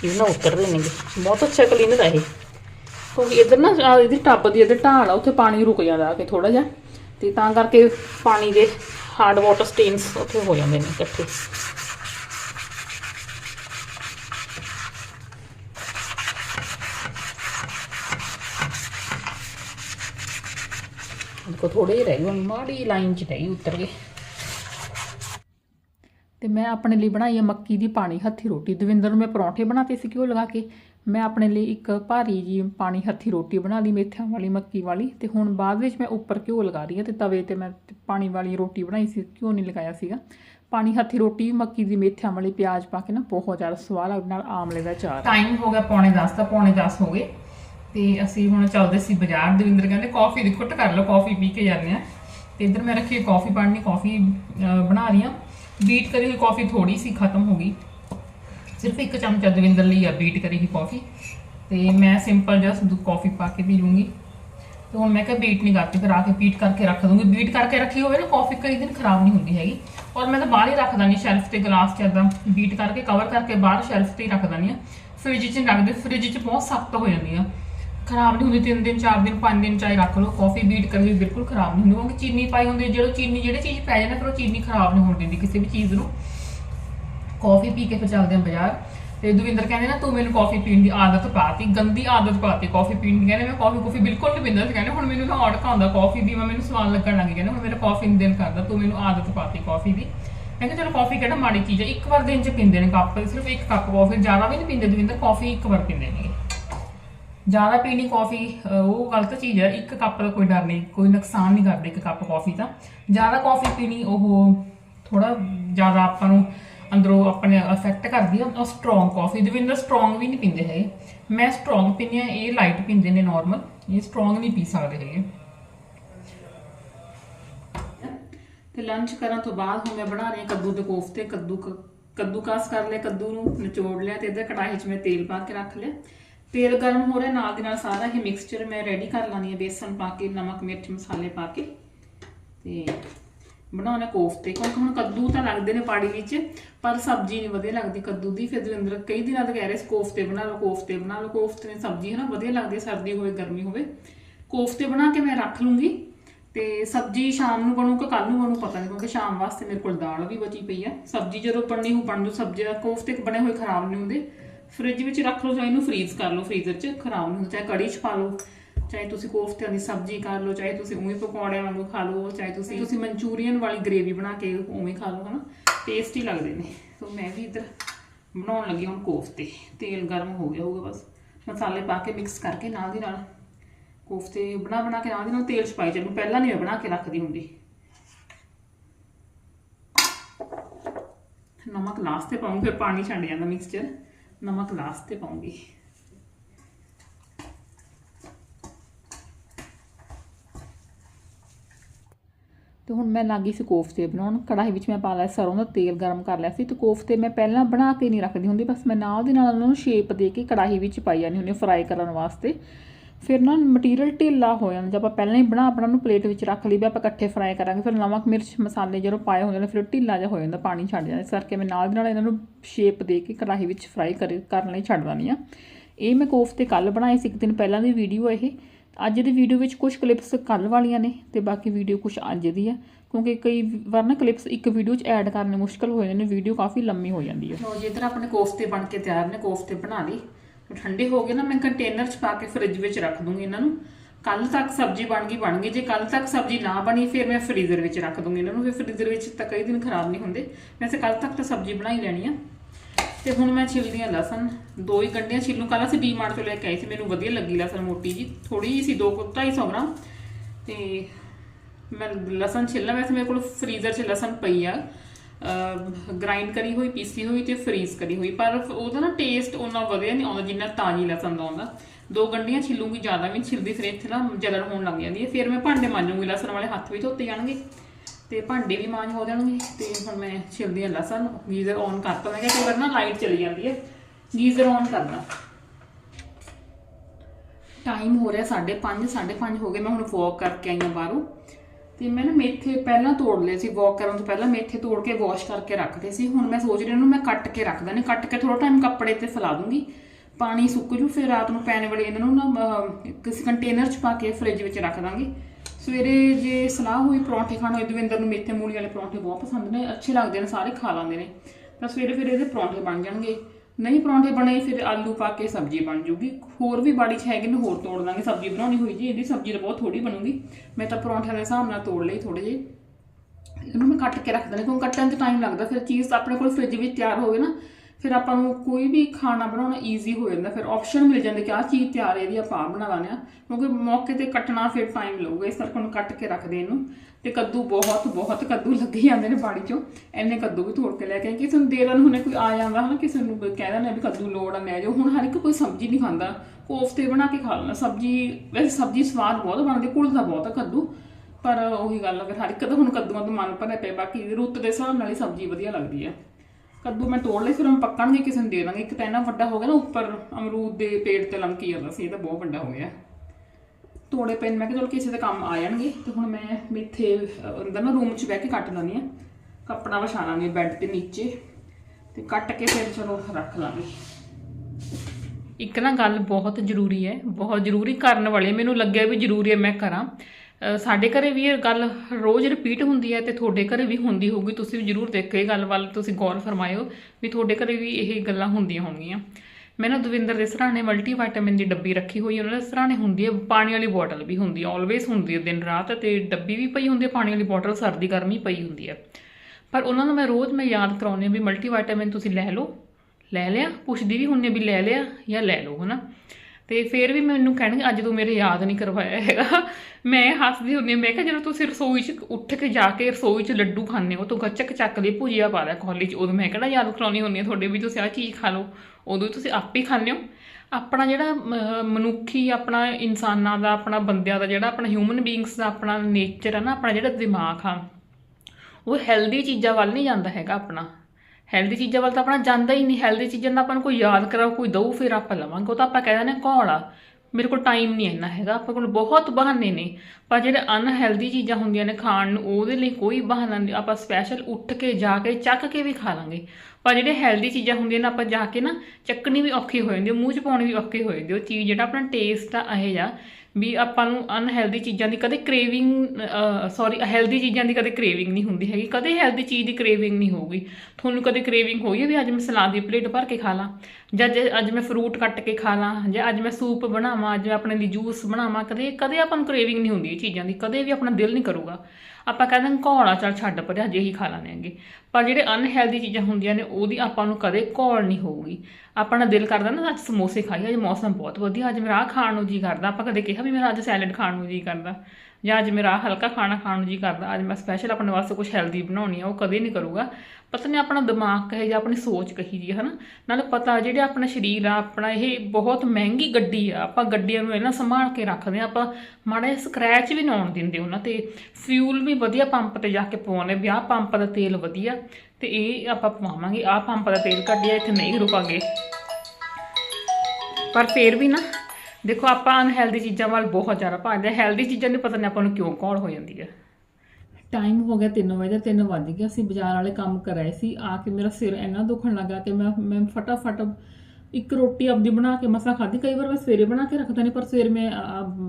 ਇਹ ਨਾ ਉਤਰਦੇ ਨੇਗੇ। ਬਹੁਤ ਅੱਛਾ ਕਲੀਨਰ ਹੈ ਇਹ। ਕਿਉਂਕਿ ਇਧਰ ਨਾ ਇਹਦੀ ਟੱਬ ਦੀ ਇਧਰ ਢਾਲ ਆ, ਉੱਥੇ ਪਾਣੀ ਰੁਕ ਜਾਂਦਾ ਆ ਕੇ ਥੋੜਾ ਜਿਹਾ। ਤੇ ਤਾਂ ਕਰਕੇ ਪਾਣੀ ਦੇ ਹਾਰਡ ਵਾਟਰ ਸਟੇਨਸ ਉੱਥੇ ਹੋ ਜਾਂਦੇ ਨੇ ਇਕੱਠੇ। ਦੇਖੋ ਥੋੜੇ ਜਿਹੇ ਰਹਿ ਗਏ ਮਾੜੀ ਲਾਈਨ 'ਚ ਰਹਿ ਗਈ ਉਤਰ ਗਏ ਤੇ ਮੈਂ ਆਪਣੇ ਲਈ ਬਣਾਈ ਹੈ ਮੱਕੀ ਦੀ ਪਾਣੀ ਹੱਥੀ ਰੋਟੀ। ਦਵਿੰਦਰ ਨੂੰ ਮੈਂ ਪਰੌਂਠੇ ਬਣਾਤੇ ਸੀ ਘਿਓ ਲਗਾ ਕੇ। ਮੈਂ ਆਪਣੇ ਲਈ ਇੱਕ ਭਾਰੀ ਜੀ ਪਾਣੀ ਹੱਥੀ ਰੋਟੀ ਬਣਾ ਲਈ ਮੇਥਿਆਂ ਵਾਲੀ ਮੱਕੀ ਵਾਲੀ। ਤੇ ਹੁਣ ਬਾਅਦ ਵਿੱਚ ਮੈਂ ਉੱਪਰ ਘਿਓ ਲਗਾ ਰਹੀ ਹਾਂ ਤੇ ਤਵੇ ਤੇ ਮੈਂ ਪਾਣੀ ਵਾਲੀ ਰੋਟੀ ਬਣਾਈ ਸੀ ਘਿਓ ਨਹੀਂ ਲਗਾਇਆ ਸੀਗਾ। ਪਾਣੀ ਹੱਥੀ ਰੋਟੀ ਮੱਕੀ ਦੀ ਮੇਥਿਆਂ ਵਾਲੀ ਪਿਆਜ਼ ਪਾ ਕੇ ਨਾ ਬਹੁਤ ਜ਼ਿਆਦਾ ਸਵਾਦ ਨਾਲ ਆਮਲੇ ਦਾ ਚਾਰ ਟਾਈਮ ਹੋ ਗਿਆ ਪੌਣੇ 10 ਤਾਂ ਪੌਣੇ 10 ਹੋ ਗਏ। ਤੇ ਅਸੀਂ ਹੁਣ ਚੱਲਦੇ ਸੀ ਬਾਜ਼ਾਰ। ਦਵਿੰਦਰ ਕਹਿੰਦੇ, ਕਾਫੀ ਦੀ ਘੁੱਟ ਕਰ ਲਓ, ਕਾਫੀ ਪੀ ਕੇ ਜਾਂਦੇ ਆ ਤੇ ਇੱਧਰ ਮੈਂ ਰੱਖੀ ਕਾਫੀ ਪਾਣੀ ਕਾਫੀ ਬਣਾ ਰਹੀ ਆ ਬੀਟ ਕਰੀ ਹੋਈ ਕਾਫੀ ਥੋੜੀ ਸੀ, ਖਤਮ ਹੋ ਗਈ। ਸਿਰਫ ਇੱਕ ਚਮਚਾ ਦਵਿੰਦਰ ਲਈ ਆ ਬੀਟ ਕਰੀ ਹੋਈ ਕਾਫੀ। ਤੇ ਮੈਂ ਸਿੰਪਲ ਜਸਟ ਕਾਫੀ ਪਾ ਕੇ ਪੀ ਲੂੰਗੀ। ਤੇ ਹੁਣ ਮੈਂ ਕਿਹਾ ਬੀਟ ਨਹੀਂ ਕਰਤੀ, ਫਿਰ ਆ ਕੇ ਬੀਟ ਕਰਕੇ ਰੱਖ ਦੂੰਗੀ। ਬੀਟ ਕਰਕੇ ਰੱਖੀ ਹੋਵੇ ਨਾ, ਕਾਫੀ ਕਈ ਦਿਨ ਖਰਾਬ ਨਹੀਂ ਹੁੰਦੀ ਹੈਗੀ। ਔਰ ਮੈਂ ਤਾਂ ਬਾਹਰ ਹੀ ਰੱਖ ਦਾਂਗੀ ਸ਼ੈਲਫ ਤੇ ਗਲਾਸ 'ਚ ਏਦਾਂ ਬੀਟ ਕਰਕੇ ਕਵਰ ਕਰਕੇ ਬਾਹਰ ਸ਼ੈਲਫ ਤੇ ਹੀ ਰੱਖ ਦਾਂਗੀ ਫ੍ਰਿਜ 'ਚ ਨਹੀਂ ਰੱਖਦੇ ਫ੍ਰਿਜ 'ਚ ਬਹੁਤ ਸਖਤ ਹੋ ਜਾਂਦੀ ਆ। ਖਰਾਬ ਨਹੀਂ ਹੁੰਦੀ, ਤਿੰਨ ਦਿਨ, ਚਾਰ ਦਿਨ, ਪੰਜ ਦਿਨ ਚਾਹੇ ਰੱਖ ਲਓ ਕਾਫੀ ਬੀਟ ਕਰੀ ਬਿਲਕੁਲ ਖਰਾਬ ਨਹੀਂ ਹੁੰਦੀ। ਕਿਉਂਕਿ ਚੀਨੀ ਪਾਈ ਹੁੰਦੀ ਹੈ, ਜਦੋਂ ਚੀਨੀ ਜਿਹੜੀ ਚੀਜ਼ ਪੈ ਜਾਏ ਨਾ ਫਿਰ ਉਹ ਚੀਨੀ ਖਰਾਬ ਨਹੀਂ ਹੋਣ ਦਿੰਦੀ ਕਿਸੇ ਵੀ ਚੀਜ਼ ਨੂੰ। ਕਾਫੀ ਪੀ ਕੇ ਫਿਰ ਚੱਲਦੇ ਆ ਬਾਜ਼ਾਰ। ਤੇ ਦਵਿੰਦਰ ਕਹਿੰਦੇ ਨਾ, ਤੂੰ ਮੈਨੂੰ ਕਾਫੀ ਪੀਣ ਦੀ ਆਦਤ ਪਾਤੀ, ਗੰਦੀ ਆਦਤ ਪਾਤੀ ਕਾਫੀ ਪੀਣ ਦੀ। ਕਹਿੰਦੇ, ਮੈਂ ਕਾਫੀ ਕਾਫੀ ਬਿਲਕੁਲ ਨਹੀਂ ਪੀਂਦਾ ਸੀ। ਕਹਿੰਦੇ, ਹੁਣ ਮੈਨੂੰ ਨਾ ਔੜਕ ਆਉਂਦਾ ਕਾਫੀ ਦੀ, ਮੈਂ ਮੈਨੂੰ ਸਵਾਲ ਲੱਗਣ ਲੱਗ ਗਿਆ ਕਹਿੰਦੇ, ਹੁਣ ਮੇਰਾ ਕਾਫੀ ਨਹੀਂ ਦਿਲ ਕਰਦਾ, ਤੂੰ ਮੈਨੂੰ ਆਦਤ ਪਾਤੀ ਕਾਫੀ ਦੀ। ਮੈਂ ਕਿਹਾ, ਚਲੋ ਕਾਫੀ ਕਿਹੜਾ ਮਾੜੀ ਚੀਜ਼ ਹੈ? ਇੱਕ ਵਾਰ ਦਿਨ ਚ ਪੀਂਦੇ ਨੇ ਕੱਪ, ਸਿਰਫ ਇੱਕ ਕੱਪ ਕਾਫੀ ਜ਼ਿਆਦਾ ਵੀ ਨਹੀਂ ਪੀਂਦੇ ਦਵਿੰਦਰ ਕਾਫੀ ਇੱਕ ਵਾਰ ਪੀਂਦੇ ਨੇ। ਜ਼ਿਆਦਾ ਪੀਣੀ ਕਾਫੀ ਉਹ ਗਲਤ ਚੀਜ਼ ਹੈ, ਇੱਕ ਕੱਪ ਦਾ ਕੋਈ ਡਰ ਨਹੀਂ, ਕੋਈ ਨੁਕਸਾਨ ਨਹੀਂ ਕਰਦਾ ਇੱਕ ਕੱਪ ਕਾਫੀ ਦਾ। ਜ਼ਿਆਦਾ ਕਾਫੀ ਪੀਣੀ, ਉਹ ਥੋੜਾ ਜ਼ਿਆਦਾ ਆਪਾਂ ਨੂੰ ਅੰਦਰੋਂ ਆਪਣੇ ਅਫੈਕਟ ਕਰਦੀ ਆ। ਉਹ ਸਟਰੋਂਗ ਕਾਫੀ ਦਵਿੰਦਰ ਸਟਰੋਂਗ ਵੀ ਨਹੀਂ ਪੀਂਦੇ ਹੈਗੇ। ਮੈਂ ਸਟਰੋਂਗ ਪੀਂਦੀ ਆ ਇਹ ਲਾਈਟ ਪੀਂਦੇ ਨੇ ਨਾਰਮਲ ਇਹ ਸਟਰੋਂਗ ਨਹੀਂ ਪੀ ਸਕਦੇ ਹੈਗੇ। ਤੇ ਲੰਚ ਕਰਨ ਤੋਂ ਬਾਅਦ ਹੁਣ ਮੈਂ ਬਣਾ ਰਹੀ ਹਾਂ ਕੱਦੂ ਦੇ ਕੋਫਤੇ, ਕੱਦੂ ਕੱਦੂ ਕਾਸ ਕਰ ਲਿਆ ਕੱਦੂ ਨੂੰ ਨਿਚੋੜ ਲਿਆ ਤੇ ਇੱਧਰ ਕੜਾਹੀ 'ਚ ਮੈਂ ਤੇਲ ਪਾ ਕੇ ਰੱਖ ਲਿਆ। ਤੇਲ ਗਰਮ ਹੋ ਰਿਹਾ ਨਾਲ ਦੀ ਨਾਲ ਸਾਰਾ ਇਹ ਮਿਕਸਚਰ ਮੈਂ ਰੈਡੀ ਕਰ ਲਾਨੀ ਹੈ ਬੇਸਨ ਪਾ ਕੇ ਨਮਕ ਮਿਰਚ ਮਸਾਲੇ ਪਾ ਕੇ। ਤੇ ਬਣਾਉਣੇ ਕੋਫਤੇ। ਕਿਉਂਕਿ ਹੁਣ ਕੱਦੂ ਤਾਂ ਲੱਗਦੇ ਨੇ ਪਾੜੀ ਵਿੱਚ ਪਰ ਸਬਜ਼ੀ ਨਹੀਂ ਵਧੀਆ ਲੱਗਦੀ ਕੱਦੂ ਦੀ। ਫਿਰ ਦਵਿੰਦਰ ਕਈ ਦਿਨਾਂ ਤੋਂ ਕਹਿ ਰਹੇ ਸੀ ਕੋਫਤੇ ਬਣਾ ਲਓ ਕੋਫਤੇ ਬਣਾ ਲਓ। ਕੋਫਤੇ ਦੀ ਸਬਜ਼ੀ ਹੈ ਨਾ ਵਧੀਆ ਲੱਗਦੀ ਹੈ, ਸਰਦੀ ਹੋਵੇ ਗਰਮੀ ਹੋਵੇ। ਕੋਫਤੇ ਬਣਾ ਕੇ ਮੈਂ ਰੱਖ ਲੂੰਗੀ। ਤੇ ਸਬਜ਼ੀ ਸ਼ਾਮ ਨੂੰ ਬਣੂ ਕਿ ਕੱਲ ਨੂੰ ਬਣੂ ਪਤਾ ਨਹੀਂ ਕਿਉਂਕਿ ਸ਼ਾਮ ਵਾਸਤੇ ਮੇਰੇ ਕੋਲ ਦਾਲ ਵੀ ਬਚੀ ਪਈ ਆ। ਸਬਜ਼ੀ ਜਦੋਂ ਬਣਨੀ ਹੋ ਬਣ ਜੂ ਸਬਜ਼ੀ ਕੋਫਤੇ ਬਣੇ ਹੋਏ ਖਰਾਬ ਨਹੀਂ ਹੁੰਦੇ। ਫ੍ਰਿਜ ਵਿੱਚ ਰੱਖ ਲਓ ਚਾਹੇ ਇਹਨੂੰ ਫ੍ਰੀਜ਼ ਕਰ ਲਓ ਫ੍ਰੀਜ਼ਰ 'ਚ ਖਰਾਬ ਨਹੀਂ ਹੁੰਦਾ ਚਾਹੇ ਕੜੀ 'ਚ ਪਾ ਲਓ ਚਾਹੇ ਤੁਸੀਂ ਕੋਫਤਿਆਂ ਦੀ ਸਬਜ਼ੀ ਕਰ ਲਓ ਚਾਹੇ ਤੁਸੀਂ ਉਵੇਂ ਪਕੌੜਿਆਂ ਵਾਂਗੂ ਖਾ ਲਓ ਚਾਹੇ ਤੁਸੀਂ ਤੁਸੀਂ ਮਨਚੂਰੀਅਨ ਵਾਲੀ ਗ੍ਰੇਵੀ ਬਣਾ ਕੇ ਉਵੇਂ ਖਾ ਲਓ ਹਨਾ? ਟੇਸਟੀ ਲੱਗਦੇ ਨੇ। ਸੋ ਮੈਂ ਵੀ ਇੱਧਰ ਬਣਾਉਣ ਲੱਗੀ ਹੁਣ ਕੋਫਤੇ। ਤੇਲ ਗਰਮ ਹੋ ਗਿਆ ਹੋਊਗਾ ਬਸ। ਮਸਾਲੇ ਪਾ ਕੇ ਮਿਕਸ ਕਰਕੇ ਨਾਲ ਦੀ ਨਾਲ ਕੋਫਤੇ ਬਣਾ ਬਣਾ ਕੇ ਨਾਲ ਦੀ ਨਾਲ ਤੇਲ ਚ ਪਾਈ ਚੱਲੂ ਪਹਿਲਾਂ ਨਹੀਂ ਮੈਂ ਬਣਾ ਕੇ ਰੱਖਦੀ ਹੁੰਦੀ। ਨਮਕ ਲਾਸਟ ਤੇ ਪਾਉਂਗੀ ਫਿਰ ਪਾਣੀ ਛੱਡ ਜਾਂਦਾ ਮਿਕਸਚਰ ਨਮਕ ਲਾਸਟ ਤੇ ਪਾਉਂਗੀ। ਤੇ ਹੁਣ ਮੈਂ ਲੱਗੀ ਸੀ ਕੋਫਤੇ ਬਣਾਉਣ। ਕੜਾਹੀ ਵਿੱਚ ਮੈਂ ਪਾ ਲਿਆ ਸਰੋਂ ਦਾ ਤੇਲ ਗਰਮ ਕਰ ਲਿਆ ਸੀ। ਤੇ ਕੋਫਤੇ ਮੈਂ ਪਹਿਲਾਂ ਬਣਾ ਕੇ ਨਹੀਂ ਰੱਖਦੀ ਹੁੰਦੀ, ਬਸ ਮੈਂ ਨਾਲ ਦੀ ਨਾਲ ਉਹਨਾਂ ਨੂੰ ਸ਼ੇਪ ਦੇ ਕੇ ਕੜਾਹੀ ਵਿੱਚ ਪਾਈ ਜਾਂਦੀ ਹੁੰਦੀ ਫਰਾਈ ਕਰਨ ਵਾਸਤੇ। ਫਿਰ ਨਾ ਮਟੀਰੀਅਲ ਢਿੱਲਾ ਹੋ ਜਾਂਦਾ। ਜੇ ਆਪਾਂ ਪਹਿਲਾਂ ਹੀ ਬਣਾ, ਆਪਣਾ ਨੂੰ ਪਲੇਟ ਵਿੱਚ ਰੱਖ ਲਈ ਵੀ ਆਪਾਂ ਇਕੱਠੇ ਫਰਾਈ ਕਰਾਂਗੇ, ਫਿਰ ਨਮਕ, ਮਿਰਚ, ਮਸਾਲੇ ਜਦੋਂ ਪਾਏ ਹੁੰਦੇ ਨੇ, ਫਿਰ ਢਿੱਲਾ ਜਿਹਾ ਹੋ ਜਾਂਦਾ, ਪਾਣੀ ਛੱਡ ਜਾਂਦਾ। ਇਸ ਕਰਕੇ ਮੈਂ ਨਾਲ ਦੀ ਨਾਲ ਇਹਨਾਂ ਨੂੰ ਸ਼ੇਪ ਦੇ ਕੇ ਕੜਾਹੀ ਵਿੱਚ ਫਰਾਈ ਕਰ, ਕਰਨ ਲਈ ਛੱਡ ਦਿੰਦੀ ਆ ਇਹ ਮੈਂ ਕੋਫਤੇ ਕੱਲ ਬਣਾਏ ਸੀ, ਇੱਕ ਦਿਨ ਪਹਿਲਾਂ ਦੀ ਵੀਡੀਓ ਇਹ। ਅੱਜ ਦੀ ਵੀਡੀਓ ਵਿੱਚ ਕੁਝ ਕਲਿੱਪਸ ਕੱਲ ਵਾਲੀਆਂ ਨੇ ਤੇ ਬਾਕੀ ਵੀਡੀਓ ਕੁਝ ਅੱਜ ਦੀ ਆ। ਕਿਉਂਕਿ ਕਈ ਵਾਰ ਨਾ ਕਲਿੱਪਸ ਇੱਕ ਵੀਡੀਓ 'ਚ ਐਡ ਕਰਨੇ ਮੁਸ਼ਕਲ ਹੋ ਜਾਂਦੇ ਨੇ ਵੀਡੀਓ ਕਾਫੀ ਲੰਮੀ ਹੋ ਜਾਂਦੀ ਹੈ ਲੋ ਜੀ ਇਧਰ ਆਪਣੇ ਕੋਫਤੇ ਬਣ ਕੇ ਤਿਆਰ ਨੇ, ਕੋਫਤੇ ਬਣਾ ਲਈ ਠੰਡੇ ਹੋ ਗਏ ਨਾ, ਮੈਂ ਕੰਟੇਨਰ 'ਚ ਪਾ ਕੇ ਫ੍ਰਿਜ ਵਿੱਚ ਰੱਖ ਦੂੰਗੀ ਇਹਨਾਂ ਨੂੰ। ਕੱਲ ਤੱਕ ਸਬਜ਼ੀ ਬਣ ਗਈ ਬਣ ਗਈ। ਜੇ ਕੱਲ ਤੱਕ ਸਬਜ਼ੀ ਨਾ ਬਣੀ, ਫਿਰ ਮੈਂ ਫ੍ਰੀਜ਼ਰ ਵਿੱਚ ਰੱਖ ਦੂੰਗੀ ਇਹਨਾਂ ਨੂੰ। ਫਿਰ ਫ੍ਰੀਜ਼ਰ ਵਿੱਚ ਤਾਂ ਕਈ ਦਿਨ ਖਰਾਬ ਨਹੀਂ ਹੁੰਦੇ। ਵੈਸੇ ਕੱਲ ਤੱਕ ਤਾਂ ਸਬਜ਼ੀ ਬਣਾਈ ਲੈਣੀ ਆ। ਤੇ ਹੁਣ ਮੈਂ ਛਿਲਦੀ ਆ ਲਸਣ। ਦੋ ਹੀ ਗੰਢੀਆਂ ਛਿੱਲੂ। ਕੱਲ ਅਸੀਂ ਡੀਮਾਰਟ ਤੋਂ ਲੈ ਕੇ ਆਏ ਸੀ। ਮੈਨੂੰ ਵਧੀਆ ਲੱਗੀ ਲਸਣ ਮੋਟੀ ਜੀ। ਥੋੜੀ ਜਿਹੀ ਸੀ 2 250 ਗ੍ਰਾਮ। ਤੇ ਮੈਂ ਲਸਣ ਛਿੱਲਣਾ। ਵੈਸੇ ਮੇਰੇ ਕੋਲ ਫ੍ਰੀਜ਼ਰ 'ਚ ਲਸਣ ਪਈ ਆ। ਗ੍ਰਾਈਂਡ ਕਰੀ ਹੋਈ, ਪੀਸੀ ਹੋਈ ਤੇ ਫਰੀਜ਼ ਕਰੀ ਹੋਈ। ਪਰ ਉਹਦਾ ਨਾ ਟੇਸਟ ਉਹਨਾਂ ਵਧੀਆ ਨਹੀਂ ਆਉਂਦਾ, ਜਿੰਨਾ ਤਾਜ਼ੀ ਲਸਣ ਦਾ ਆਉਂਦਾ ਦੋ ਗੰਢੀਆਂ ਛਿੱਲੂਗੀ, ਜ਼ਿਆਦਾ ਵੀ ਨੀ ਛਿੱਲਦੀ, ਫਿਰ ਇੱਥੇ ਨਾ ਜਲਣ ਹੋਣ ਲੱਗ ਜਾਂਦੀ ਹੈ। ਫਿਰ ਮੈਂ ਭਾਂਡੇ ਮਾਂਜੂਗੀ, ਲਸਣ ਵਾਲੇ ਹੱਥ ਵੀ ਧੋਤੇ ਜਾਣਗੇ। ਤੇ ਭਾਂਡੇ ਵੀ ਮਾਂਜ ਹੋ ਜਾਣਗੇ। ਤੇ ਹੁਣ ਮੈਂ ਛਿਲਦੀ ਹਾਂ ਲਸਣ, ਗੀਜ਼ਰ ਔਨ ਕਰਤਾ। ਮੈਂ ਕਿਹਾ ਕਈ ਵਾਰ ਨਾ ਲਾਈਟ ਚਲੀ ਜਾਂਦੀ ਹੈ। ਗੀਜ਼ਰ ਔਨ ਕਰਨਾ। ਟਾਈਮ ਹੋ ਰਿਹਾ 5:30 5:30 ਹੋ ਗਏ। ਮੈਂ ਹੁਣ ਵਾਕ ਕਰਕੇ ਆਈ ਹਾਂ ਬਾਹਰੋਂ। ਤੇ ਮੈਂ ਨਾ ਮੇਥੇ ਪਹਿਲਾਂ ਤੋੜ ਲਏ ਸੀ ਵਾਕ ਕਰਨ ਤੋਂ ਪਹਿਲਾਂ ਮੇਥੇ ਤੋੜ ਕੇ ਵਾਸ਼ ਕਰਕੇ ਰੱਖਦੇ ਸੀ। ਹੁਣ ਮੈਂ ਸੋਚ ਰਹੀ ਇਹਨੂੰ ਮੈਂ ਕੱਟ ਕੇ ਰੱਖ ਦਣੀ ਕੱਟ ਕੇ ਥੋੜਾ ਟਾਈਮ ਕੱਪੜੇ ਤੇ ਫੈਲਾ ਦੂੰਗੀ। ਪਾਣੀ ਸੁੱਕ ਜੂ, ਫਿਰ ਰਾਤ ਨੂੰ ਪੈਣ ਵਾਲੇ ਇਹਨਾਂ ਨੂੰ ਨਾ ਕਿਸੇ ਕੰਟੇਨਰ 'ਚ ਪਾ ਕੇ ਫ੍ਰਿਜ ਵਿੱਚ ਰੱਖ ਦਾਂਗੇ। ਸਵੇਰੇ ਜੇ ਸਲਾਹ ਹੋਈ ਪਰੌਂਠੇ ਖਾਣ ਹੋਏ, ਦਵਿੰਦਰ ਨੂੰ ਮੇਥੇ ਮੂਲੀ ਵਾਲੇ ਪਰੌਂਠੇ ਬਹੁਤ ਪਸੰਦ ਨੇ, ਅੱਛੇ ਲੱਗਦੇ ਨੇ, ਸਾਰੇ ਖਾ ਲੈਂਦੇ ਨੇ। ਤਾਂ ਸਵੇਰੇ ਫਿਰ ਇਹਦੇ ਪਰੌਂਠੇ ਬਣ ਜਾਣਗੇ। ਨਹੀਂ ਪਰੌਂਠੇ ਬਣੇ, ਫਿਰ ਆਲੂ ਪਾ ਕੇ ਸਬਜ਼ੀ ਬਣ ਜੂਗੀ। ਹੋਰ ਵੀ ਬਾੜੀ 'ਚ ਹੈਗੇ ਨੇ, ਹੋਰ ਤੋੜ ਦਾਂਗੇ ਸਬਜ਼ੀ ਬਣਾਉਣੀ ਹੋਈ ਜੀ, ਇਹਦੀ ਸਬਜ਼ੀ ਤਾਂ ਬਹੁਤ ਥੋੜੀ ਬਣੂਗੀ। ਮੈਂ ਤਾਂ ਪਰੌਂਠਿਆਂ ਦੇ ਹਿਸਾਬ ਨਾਲ ਤੋੜ ਲਈ ਥੋੜੇ ਜਿਹੇ। ਇਹਨੂੰ ਮੈਂ ਕੱਟ ਕੇ ਰੱਖ ਦਿੰਦੀ ਕਿਉਂਕਿ ਕੱਟਣ 'ਚ ਟਾਈਮ ਲੱਗਦਾ। ਫਿਰ ਚੀਜ਼ ਆਪਣੇ ਕੋਲ ਫ੍ਰਿਜ ਵਿੱਚ ਤਿਆਰ ਹੋਵੇ ਨਾ, ਫਿਰ ਆਪਾਂ ਨੂੰ ਕੋਈ ਵੀ ਖਾਣਾ ਬਣਾਉਣਾ ਈਜ਼ੀ ਹੋ ਜਾਂਦਾ। ਫਿਰ ਆਪਸ਼ਨ ਮਿਲ ਜਾਂਦੇ ਕਿ ਆਹ ਚੀਜ਼ ਤਿਆਰ ਹੈ, ਇਹਦੀ ਆਪਾਂ ਆਹ ਬਣਾ ਲਾਂਗੇ ਕਿਉਂਕਿ ਮੌਕੇ ਤੇ ਕੱਟਣਾ ਫਿਰ ਟਾਈਮ ਲਊਗਾ, ਇਸ ਕਰਕੇ ਉਹਨੂੰ ਕੱਟ ਕੇ ਰੱਖਦੇ ਇਹਨੂੰ। ਤੇ ਕੱਦੂ ਬਹੁਤ ਬਹੁਤ ਕੱਦੂ ਲੱਗੇ ਜਾਂਦੇ ਨੇ ਬਾੜੀ 'ਚੋਂ। ਐਨੇ ਕੱਦੂ ਵੀ ਤੋੜ ਕੇ ਲੈ ਕੇ ਕਿਸੇ ਨੂੰ ਦੇ ਦੇਣ ਹੁਣੇ ਕੋਈ ਆ ਜਾਂਦਾ ਹਨਾ, ਕਿਸੇ ਨੂੰ ਕਹਿ ਦਿੰਦੇ ਵੀ ਕੱਦੂ ਲੋੜ ਆ ਲੈ ਜਾਓ ਹੁਣ ਹਰ ਇੱਕ ਕੋਈ ਸਬਜ਼ੀ ਨਹੀਂ ਖਾਂਦਾ। ਕੋਫਤੇ ਬਣਾ ਕੇ ਖਾ ਲੈਣਾ ਸਬਜ਼ੀ, ਵੈਸੇ ਸਬਜ਼ੀ ਸਵਾਦ ਬਹੁਤ ਬਣਦੀ ਘੁਲਦਾ ਬਹੁਤ ਆ ਕੱਦੂ। ਪਰ ਉਹੀ ਗੱਲ ਅਗਰ ਹਰ ਇੱਕ ਦਾ ਹੁਣ ਕੱਦੂਆਂ ਤੋਂ ਮਨ ਭਰਿਆ ਪਿਆ, ਬਾਕੀ ਰੁੱਤ ਦੇ ਹਿਸਾਬ ਨਾਲ ਹੀ ਸਬਜ਼ੀ ਵਧੀਆ ਲੱਗਦੀ ਆ। ਕੱਦੂ ਮੈਂ ਤੋੜ ਲਏ, ਫਿਰ ਮੈਂ ਪੱਕਣਗੇ, ਕਿਸੇ ਨੂੰ ਦੇ ਦਾਂਗੇ। ਇੱਕ ਤਾਂ ਇੰਨਾ ਵੱਡਾ ਹੋ ਗਿਆ ਨਾ, ਉੱਪਰ ਅਮਰੂਦ ਦੇ ਪੇੜ ਤੇ ਲਮਕੀ ਜਾਂਦਾ ਸੀ, ਇਹ ਤਾਂ ਬਹੁਤ ਵੱਡਾ ਹੋ ਗਿਆ। ਤੋੜੇ ਪੈਨ ਮੈਂ ਕਿਹਾ ਚਲੋ ਕਿਸੇ ਦੇ ਕੰਮ ਆ ਜਾਣਗੇ। ਤੇ ਹੁਣ ਮੈਂ ਮੇਥੇ ਅੰਦਰ ਨਾ ਰੂਮ 'ਚ ਬਹਿ ਕੇ ਕੱਟ ਲੈਂਦੀ ਆ ਕੱਪੜਾ ਵਿਛਾ ਲਾਂਗੇ ਬੈੱਡ ਤੇ ਨੀਚੇ। ਤੇ ਕੱਟ ਕੇ ਫਿਰ ਚਲੋ ਰੱਖ ਲਾਂਗੇ। ਇੱਕ ਨਾ ਗੱਲ ਬਹੁਤ ਜ਼ਰੂਰੀ ਹੈ। ਬਹੁਤ ਜ਼ਰੂਰੀ ਕਰਨ ਵਾਲੀ। ਮੈਨੂੰ ਲੱਗਿਆ ਵੀ ਜ਼ਰੂਰੀ ਹੈ ਮੈਂ ਕਰਾਂ। ਸਾਡੇ ਘਰੇ ਵੀ ਇਹ ਗੱਲ ਰੋਜ਼ ਰਿਪੀਟ ਹੁੰਦੀ ਹੈ ਤੇ ਤੁਹਾਡੇ ਘਰੇ ਵੀ ਹੁੰਦੀ ਹੋਊਗੀ। ਤੁਸੀਂ ਵੀ ਜ਼ਰੂਰ ਦੇਖੋ ਇਹ ਗੱਲ ਵੱਲ। ਤੁਸੀਂ ਗੌਰ ਫਰਮਾਇਓ ਵੀ ਤੁਹਾਡੇ ਘਰੇ ਵੀ ਇਹ ਗੱਲਾਂ ਹੁੰਦੀਆਂ ਹੋਣਗੀਆਂ। ਮੈਂ ਨਾ ਦਵਿੰਦਰ ਦੇ ਸਰਾਣੇ ਮਲਟੀ ਵਿਟਾਮਿਨ ਦੀ ਡੱਬੀ ਰੱਖੀ ਹੋਈ, ਉਹਨਾਂ ਦੇ ਸਰਾਣੇ ਹੁੰਦੀ ਹੈ ਪਾਣੀ ਵਾਲੀ ਬੋਟਲ ਵੀ ਹੁੰਦੀ ਹੈ ਆਲਵੇਸ ਹੁੰਦੀ ਹੈ ਦਿਨ ਰਾਤ ਤੇ ਡੱਬੀ ਵੀ ਪਈ ਹੁੰਦੀ ਹੈ ਪਾਣੀ ਵਾਲੀ ਬੋਟਲ ਸਰਦੀ ਗਰਮੀ ਪਈ ਹੁੰਦੀ ਹੈ ਪਰ ਉਹਨਾਂ ਨੂੰ ਮੈਂ ਰੋਜ਼ ਮੈਂ ਯਾਦ ਕਰਾਉਂਦੀ ਹਾਂ ਵੀ ਮਲਟੀ ਵਿਟਾਮਿਨ ਤੁਸੀਂ ਲੈ ਲਓ, ਲੈ ਲਿਆ, ਪੁੱਛਦੀ ਵੀ ਹੁੰਨੇ ਵੀ ਲੈ ਲਿਆ ਜਾਂ ਲੈ ਲਓ, ਹਨਾ? ਤੇ ਫਿਰ ਵੀ ਮੈਨੂੰ ਕਹਿਣਗੇ, ਅੱਜ ਤੂੰ ਮੇਰੇ ਯਾਦ ਨਹੀਂ ਕਰਵਾਇਆ ਹੈਗਾ। ਮੈਂ ਹੱਸਦੀ ਹੁੰਦੀ ਹਾਂ, ਮੈਂ ਕਿਹਾ ਜਦੋਂ ਤੁਸੀਂ ਰਸੋਈ 'ਚ ਉੱਠ ਕੇ ਜਾ ਕੇ ਰਸੋਈ 'ਚ ਲੱਡੂ ਖਾਂਦੇ ਹੋ, ਤੂੰ ਗੱਚਕ ਚੱਕ ਲਈ, ਭੁਜੀਆ ਪਾ ਲਿਆ ਕੌਲੀ 'ਚ। ਉਦੋਂ ਮੈਂ ਕਿਹੜਾ ਯਾਦ ਕਰਾਉਣੀ ਹੁੰਦੀ ਹੈ ਤੁਹਾਡੇ ਵੀ ਤੁਸੀਂ ਆਹ ਚੀਜ਼ ਖਾ ਲਓ, ਉਦੋਂ ਤੁਸੀਂ ਆਪੇ ਹੀ ਖਾਂਦੇ ਹੋ। ਆਪਣਾ ਜਿਹੜਾ ਮਨੁੱਖੀ ਆਪਣਾ ਇਨਸਾਨਾਂ ਦਾ, ਆਪਣਾ ਬੰਦਿਆਂ ਦਾ ਜਿਹੜਾ ਆਪਣਾ ਹਿਊਮਨ ਬੀਇੰਗਸ ਦਾ ਆਪਣਾ ਨੇਚਰ ਹੈ ਨਾ, ਆਪਣਾ ਜਿਹੜਾ ਦਿਮਾਗ ਆ, ਉਹ ਹੈਲਦੀ ਚੀਜ਼ਾਂ ਵੱਲ ਨਹੀਂ ਜਾਂਦਾ ਹੈਗਾ ਆਪਣਾ। ਹੈਲਦੀ ਚੀਜ਼ਾਂ ਵੱਲ ਤਾਂ ਆਪਣਾ ਜਾਂਦਾ ਹੀ ਨਹੀਂ। ਹੈਲਦੀ ਚੀਜ਼ਾਂ ਦਾ ਆਪਾਂ ਨੂੰ ਕੋਈ ਯਾਦ ਕਰਾਓ, ਕੋਈ ਦਊ, ਫਿਰ ਆਪਾਂ ਲਵਾਂਗੇ। ਉਹ ਤਾਂ ਆਪਾਂ ਕਹਿ ਦਿੰਦੇ ਹਾਂ ਘੋਲ ਆ ਮੇਰੇ ਕੋਲ ਟਾਈਮ ਨਹੀਂ ਇੰਨਾ ਹੈਗਾ। ਆਪਾਂ ਕੋਲ ਬਹੁਤ ਬਹਾਨੇ ਨੇ। ਪਰ ਜਿਹੜੇ ਅਨਹੈਲਦੀ ਚੀਜ਼ਾਂ ਹੁੰਦੀਆਂ ਨੇ ਖਾਣ ਨੂੰ, ਉਹਦੇ ਲਈ ਕੋਈ ਬਹਾਨਾ ਨਹੀਂ। ਆਪਾਂ ਸਪੈਸ਼ਲ ਉੱਠ ਕੇ, ਜਾ ਕੇ, ਚੱਕ ਕੇ ਵੀ ਖਾ ਲਾਂਗੇ। ਪਰ ਜਿਹੜੇ ਹੈਲਦੀ ਚੀਜ਼ਾਂ ਹੁੰਦੀਆਂ ਨੇ, ਆਪਾਂ ਜਾ ਕੇ ਨਾ ਚੱਕਣੀ ਵੀ ਔਖੀ ਹੋ ਜਾਂਦੀ ਮੂੰਹ 'ਚ ਪਾਉਣੀ ਵੀ ਔਖੀ ਹੋ ਜਾਂਦੀ ਉਹ ਚੀਜ਼ ਜਿਹੜਾ ਆਪਣਾ ਟੇਸਟ ਆ, ਇਹ ਜਾ ਵੀ ਆਪਾਂ ਨੂੰ ਅਨਹੈਲਦੀ ਚੀਜ਼ਾਂ ਦੀ ਕਦੇ ਕ੍ਰੇਵਿੰਗ ਸੌਰੀ ਹੈਲਦੀ ਚੀਜ਼ਾਂ ਦੀ ਕਦੇ ਕ੍ਰੇਵਿੰਗ ਨਹੀਂ ਹੁੰਦੀ ਹੈਗੀ, ਕਦੇ ਹੈਲਦੀ ਚੀਜ਼ ਦੀ ਕ੍ਰੇਵਿੰਗ ਨਹੀਂ ਹੋਊਗੀ। ਤੁਹਾਨੂੰ ਕਦੇ ਕ੍ਰੇਵਿੰਗ ਹੋਈ ਹੈ ਵੀ ਅੱਜ ਮੈਂ ਸਲਾਦ ਦੀ ਪਲੇਟ ਭਰ ਕੇ ਖਾ ਲਾਂ, ਜਾਂ ਜੇ ਅੱਜ ਮੈਂ ਫਰੂਟ ਕੱਟ ਕੇ ਖਾ ਲਾਂ, ਜਾਂ ਅੱਜ ਮੈਂ ਸੂਪ ਬਣਾਵਾਂ, ਅੱਜ ਮੈਂ ਆਪਣੇ ਲਈ ਜੂਸ ਬਣਾਵਾਂ, ਕਦੇ ਕਦੇ ਆਪਾਂ ਨੂੰ ਕ੍ਰੇਵਿੰਗ ਨਹੀਂ ਹੁੰਦੀ ਇਹ ਚੀਜ਼ਾਂ ਦੀ, ਕਦੇ ਵੀ ਆਪਣਾ ਦਿਲ ਨਹੀਂ ਕਰੂਗਾ। ਆਪਾਂ ਕਹਿੰਦੇ ਹਾਂ ਘੋਲਾ ਚੱਲ ਛੱਡ ਪਰੇ ਅਜੇ ਹੀ ਖਾ ਲਾਂਗੇ ਅੱਗੇ ਪਰ ਜਿਹੜੇ ਅਨਹੈਲਦੀ ਚੀਜ਼ਾਂ ਹੁੰਦੀਆਂ ਨੇ, ਉਹਦੀ ਆਪਾਂ ਨੂੰ ਕਦੇ ਘੋਲ ਨਹੀਂ ਹੋਊਗੀ। ਆਪਣਾ ਦਿਲ ਕਰਦਾ ਨਾ, ਅੱਜ ਸਮੋਸੇ ਖਾਈਏ, ਅੱਜ ਮੌਸਮ ਬਹੁਤ ਵਧੀਆ, ਅੱਜ ਮੇਰਾ ਆਹ ਖਾਣ ਨੂੰ ਜੀ ਕਰਦਾ, ਆਪਾਂ ਕਦੇ ਕਿਹਾ ਵੀ ਮੇਰਾ ਅੱਜ ਸੈਲਡ ਖਾਣ ਨੂੰ ਜੀ ਕਰਦਾ। ਜਾਂ ਅੱਜ ਮੇਰਾ ਆਹ ਹਲਕਾ ਖਾਣਾ ਖਾਣ ਨੂੰ ਜੀ ਕਰਦਾ, ਅੱਜ ਮੈਂ ਸਪੈਸ਼ਲ ਆਪਣੇ ਵਾਸਤੇ ਕੁਝ ਹੈਲਦੀ ਬਣਾਉਣੀ ਆ, ਉਹ ਕਦੇ ਨਹੀਂ ਕਰੂਗਾ। ਪਤਾ ਨਹੀਂ ਆਪਣਾ ਦਿਮਾਗ ਕਹੇ ਜਾਂ ਆਪਣੀ ਸੋਚ ਕਹੀ ਜੀ ਹਨਾ? ਨਾਲੇ ਪਤਾ, ਜਿਹੜੇ ਆਪਣਾ ਸਰੀਰ ਆ, ਆਪਣਾ ਇਹ ਬਹੁਤ ਮਹਿੰਗੀ ਗੱਡੀ ਆ, ਆਪਾਂ ਗੱਡੀਆਂ ਨੂੰ ਇਹਨਾਂ ਸੰਭਾਲ ਕੇ ਰੱਖਦੇ ਆ, ਆਪਾਂ ਮਾੜੇ ਸਕ੍ਰੈਚ ਵੀ ਨਾ ਆਉਣ ਦਿੰਦੇ ਉਹਨਾਂ ਤੇ। ਫਿਊਲ ਵੀ ਵਧੀਆ ਪੰਪ ਤੇ ਜਾ ਕੇ ਪਵਾਉਣੇ ਵੀ ਆਹ ਪੰਪ ਦਾ ਤੇਲ ਵਧੀਆ, ਤੇ ਇਹ ਆਪਾਂ ਪਵਾਵਾਂਗੇ, ਆਹ ਪੰਪ ਦਾ ਤੇਲ ਕੱਢਿਆ ਇੱਥੇ ਨਹੀਂ ਰੁਕਾਂਗੇ। ਪਰ ਫੇਰ ਵੀ ਨਾ ਦੇਖੋ, ਆਪਾਂ ਅਨਹੈਲਦੀ ਚੀਜ਼ਾਂ ਵੱਲ ਬਹੁਤ ਜ਼ਿਆਦਾ ਭੱਜਦੇ ਹੈਲਦੀ ਚੀਜ਼ਾਂ ਨੂੰ ਪਤਾ ਨਹੀਂ ਆਪਾਂ ਨੂੰ ਕਿਉਂ ਕੌਲ ਹੋ ਜਾਂਦੀ ਹੈ। ਟਾਈਮ ਹੋ ਗਿਆ 3 ਵਜੇ 3 ਵੱਜ ਗਿਆ ਅਸੀਂ ਬਾਜ਼ਾਰ ਵਾਲੇ ਕੰਮ ਕਰ ਰਹੇ ਸੀ। ਆ ਕੇ ਮੇਰਾ ਸਿਰ ਇੰਨਾ ਦੁਖਣ ਲੱਗਾ ਕਿ ਮੈਂ ਮੈਂ ਫਟਾਫਟ ਇੱਕ ਰੋਟੀ ਆਪਦੀ ਬਣਾ ਕੇ ਮਸਾ ਖਾਧੀ। ਕਈ ਵਾਰ ਮੈਂ ਸਵੇਰੇ ਬਣਾ ਕੇ ਰੱਖਦਾ ਨਹੀਂ ਪਰ ਸਵੇਰ ਮੈਂ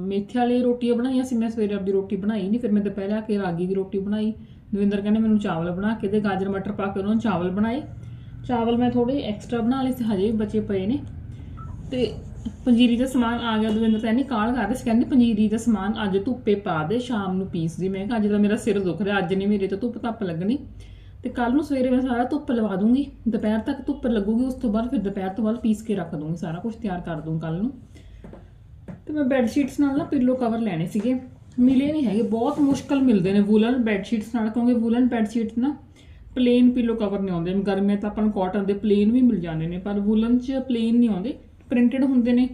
ਮੇਥੇ ਵਾਲੀ ਰੋਟੀਆਂ ਬਣਾਈਆਂ ਸੀ। ਮੈਂ ਸਵੇਰੇ ਆਪਦੀ ਰੋਟੀ ਬਣਾਈ ਨਹੀਂ ਫਿਰ ਮੈਂ ਦੁਪਹਿਰ ਆ ਕੇ ਰਾਗੀ ਦੀ ਰੋਟੀ ਬਣਾਈ। ਦਵਿੰਦਰ ਕਹਿੰਦੇ ਮੈਨੂੰ ਚਾਵਲ ਬਣਾ ਕੇ ਦੇ। ਗਾਜਰ, ਮਟਰ ਪਾ ਕੇ ਉਹਨਾਂ ਨੂੰ ਚਾਵਲ ਬਣਾਏ। ਚਾਵਲ ਮੈਂ ਥੋੜੇ ਐਕਸਟਰਾ ਬਣਾ ਲਏ ਸੀ। ਹਜੇ ਵੀ ਬਚੇ ਪਏ ਨੇ। ਤੇ ਪੰਜੀਰੀ ਦਾ ਸਮਾਨ ਆ ਗਿਆ, ਦਵਿੰਦਰ ਤਾਂ ਨਹੀਂ ਕਾਲ ਕਰ ਰਹੀ ਸੀ, ਕਹਿੰਦੇ ਪੰਜੀਰੀ ਦਾ ਸਮਾਨ ਅੱਜ ਧੁੱਪੇ ਪਾ ਦੇ, ਸ਼ਾਮ ਨੂੰ ਪੀਸ ਦੀ। ਮੈਂ ਕਿਹਾ, ਅੱਜ ਤਾਂ ਮੇਰਾ ਸਿਰ ਦੁਖ ਰਿਹਾ, ਅੱਜ ਨਹੀਂ ਮੇਰੇ ਤੋਂ ਧੁੱਪ ਧੱਪ ਲੱਗਣੀ। ਤੇ ਕੱਲ ਨੂੰ ਸਵੇਰੇ ਮੈਂ ਸਾਰਾ ਧੁੱਪ ਲਵਾ ਦੂੰਗੀ। ਦੁਪਹਿਰ ਤੱਕ ਧੁੱਪ ਲੱਗੂਗੀ, ਉਸ ਤੋਂ ਬਾਅਦ ਫਿਰ ਦੁਪਹਿਰ ਤੋਂ ਬਾਅਦ ਪੀਸ ਕੇ ਰੱਖ ਦੂੰਗੀ, ਸਾਰਾ ਕੁਝ ਤਿਆਰ ਕਰ ਦੂੰ ਕੱਲ ਨੂੰ। ਤੇ ਮੈਂ ਬੈੱਡ ਸ਼ੀਟਸ ਨਾਲ ਨਾ ਪਿੱਲੋ ਕਵਰ ਲੈਣੇ ਸੀਗੇ। ਮਿਲੇ ਨਹੀਂ ਹੈਗੇ, ਬਹੁਤ ਮੁਸ਼ਕਲ ਮਿਲਦੇ ਨੇ ਵੂਲਨ ਬੈੱਡ ਸ਼ੀਟਸ ਨਾਲ, ਕਿਉਂਕਿ ਵੂਲਨ ਬੈੱਡ ਸ਼ੀਟਸ ਨਾ ਪਲੇਨ ਪਿੱਲੋ ਕਵਰ ਨਹੀਂ ਆਉਂਦੇ। ਗਰਮੀਆਂ ਤਾਂ ਆਪਾਂ ਨੂੰ ਕਾਟਨ ਦੇ ਪਲੇਨ ਵੀ ਮਿਲ ਜਾਂਦੇ ਨੇ, ਪਰ ਵੂਲਨ 'ਚ ਪਲੇਨ ਨਹੀਂ ਆਉਂਦੇ। ਪ੍ਰਿੰਟਡ ਹੁੰਦੇ ਨੇ।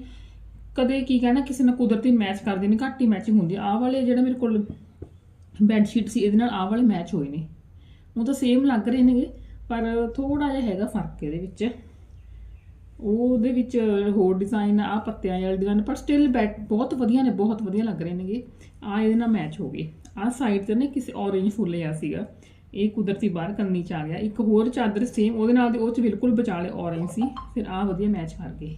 ਕਦੇ ਕੀ ਕਹਿਣਾ, ਕਿਸੇ ਨਾਲ ਕੁਦਰਤੀ ਮੈਚ ਕਰਦੇ ਨੇ, ਘੱਟ ਹੀ ਮੈਚਿੰਗ ਹੁੰਦੀ ਆਹ ਵਾਲੇ ਜਿਹੜਾ ਮੇਰੇ ਕੋਲ ਬੈੱਡ ਸ਼ੀਟ ਸੀ, ਇਹਦੇ ਨਾਲ ਆਹ ਵਾਲੇ ਮੈਚ ਹੋਏ ਨੇ। ਉਹ ਤਾਂ ਸੇਮ ਲੱਗ ਰਹੇ ਨੇਗੇ, ਪਰ ਥੋੜਾ ਜਿਹਾ ਹੈਗਾ ਫ਼ਰਕ ਇਹਦੇ ਵਿੱਚ। ਉਹਦੇ ਵਿੱਚ ਹੋਰ ਡਿਜ਼ਾਈਨ ਆ, ਪੱਤਿਆਂ ਵਾਲੇ ਡਿਜ਼ਾਈਨ ਪਰ ਸਟਿਲ ਬੈਟ ਬਹੁਤ ਵਧੀਆ ਨੇ, ਬਹੁਤ ਵਧੀਆ ਲੱਗ ਰਹੇ ਨੇਗੇ। ਆ ਇਹਦੇ ਨਾਲ ਮੈਚ ਹੋ ਗਏ। ਆ ਸਾਈਡ ਤੇ ਨੇ ਕਿਸੇ orange ਫੁੱਲ ਆ ਸੀਗਾ। ਇਹ ਕੁਦਰਤੀ ਬਾਹਰ ਕਰਨੀ ਚ ਆ ਗਿਆ। ਇੱਕ ਹੋਰ ਚਾਦਰ ਸੇਮ ਉਹਦੇ ਨਾਲ ਦੀ ਉਹ ਚ ਬਿਲਕੁਲ ਵਿਚਾਲੇ orange ਸੀ। ਫਿਰ ਆ ਵਧੀਆ ਮੈਚ ਕਰ ਗਏ।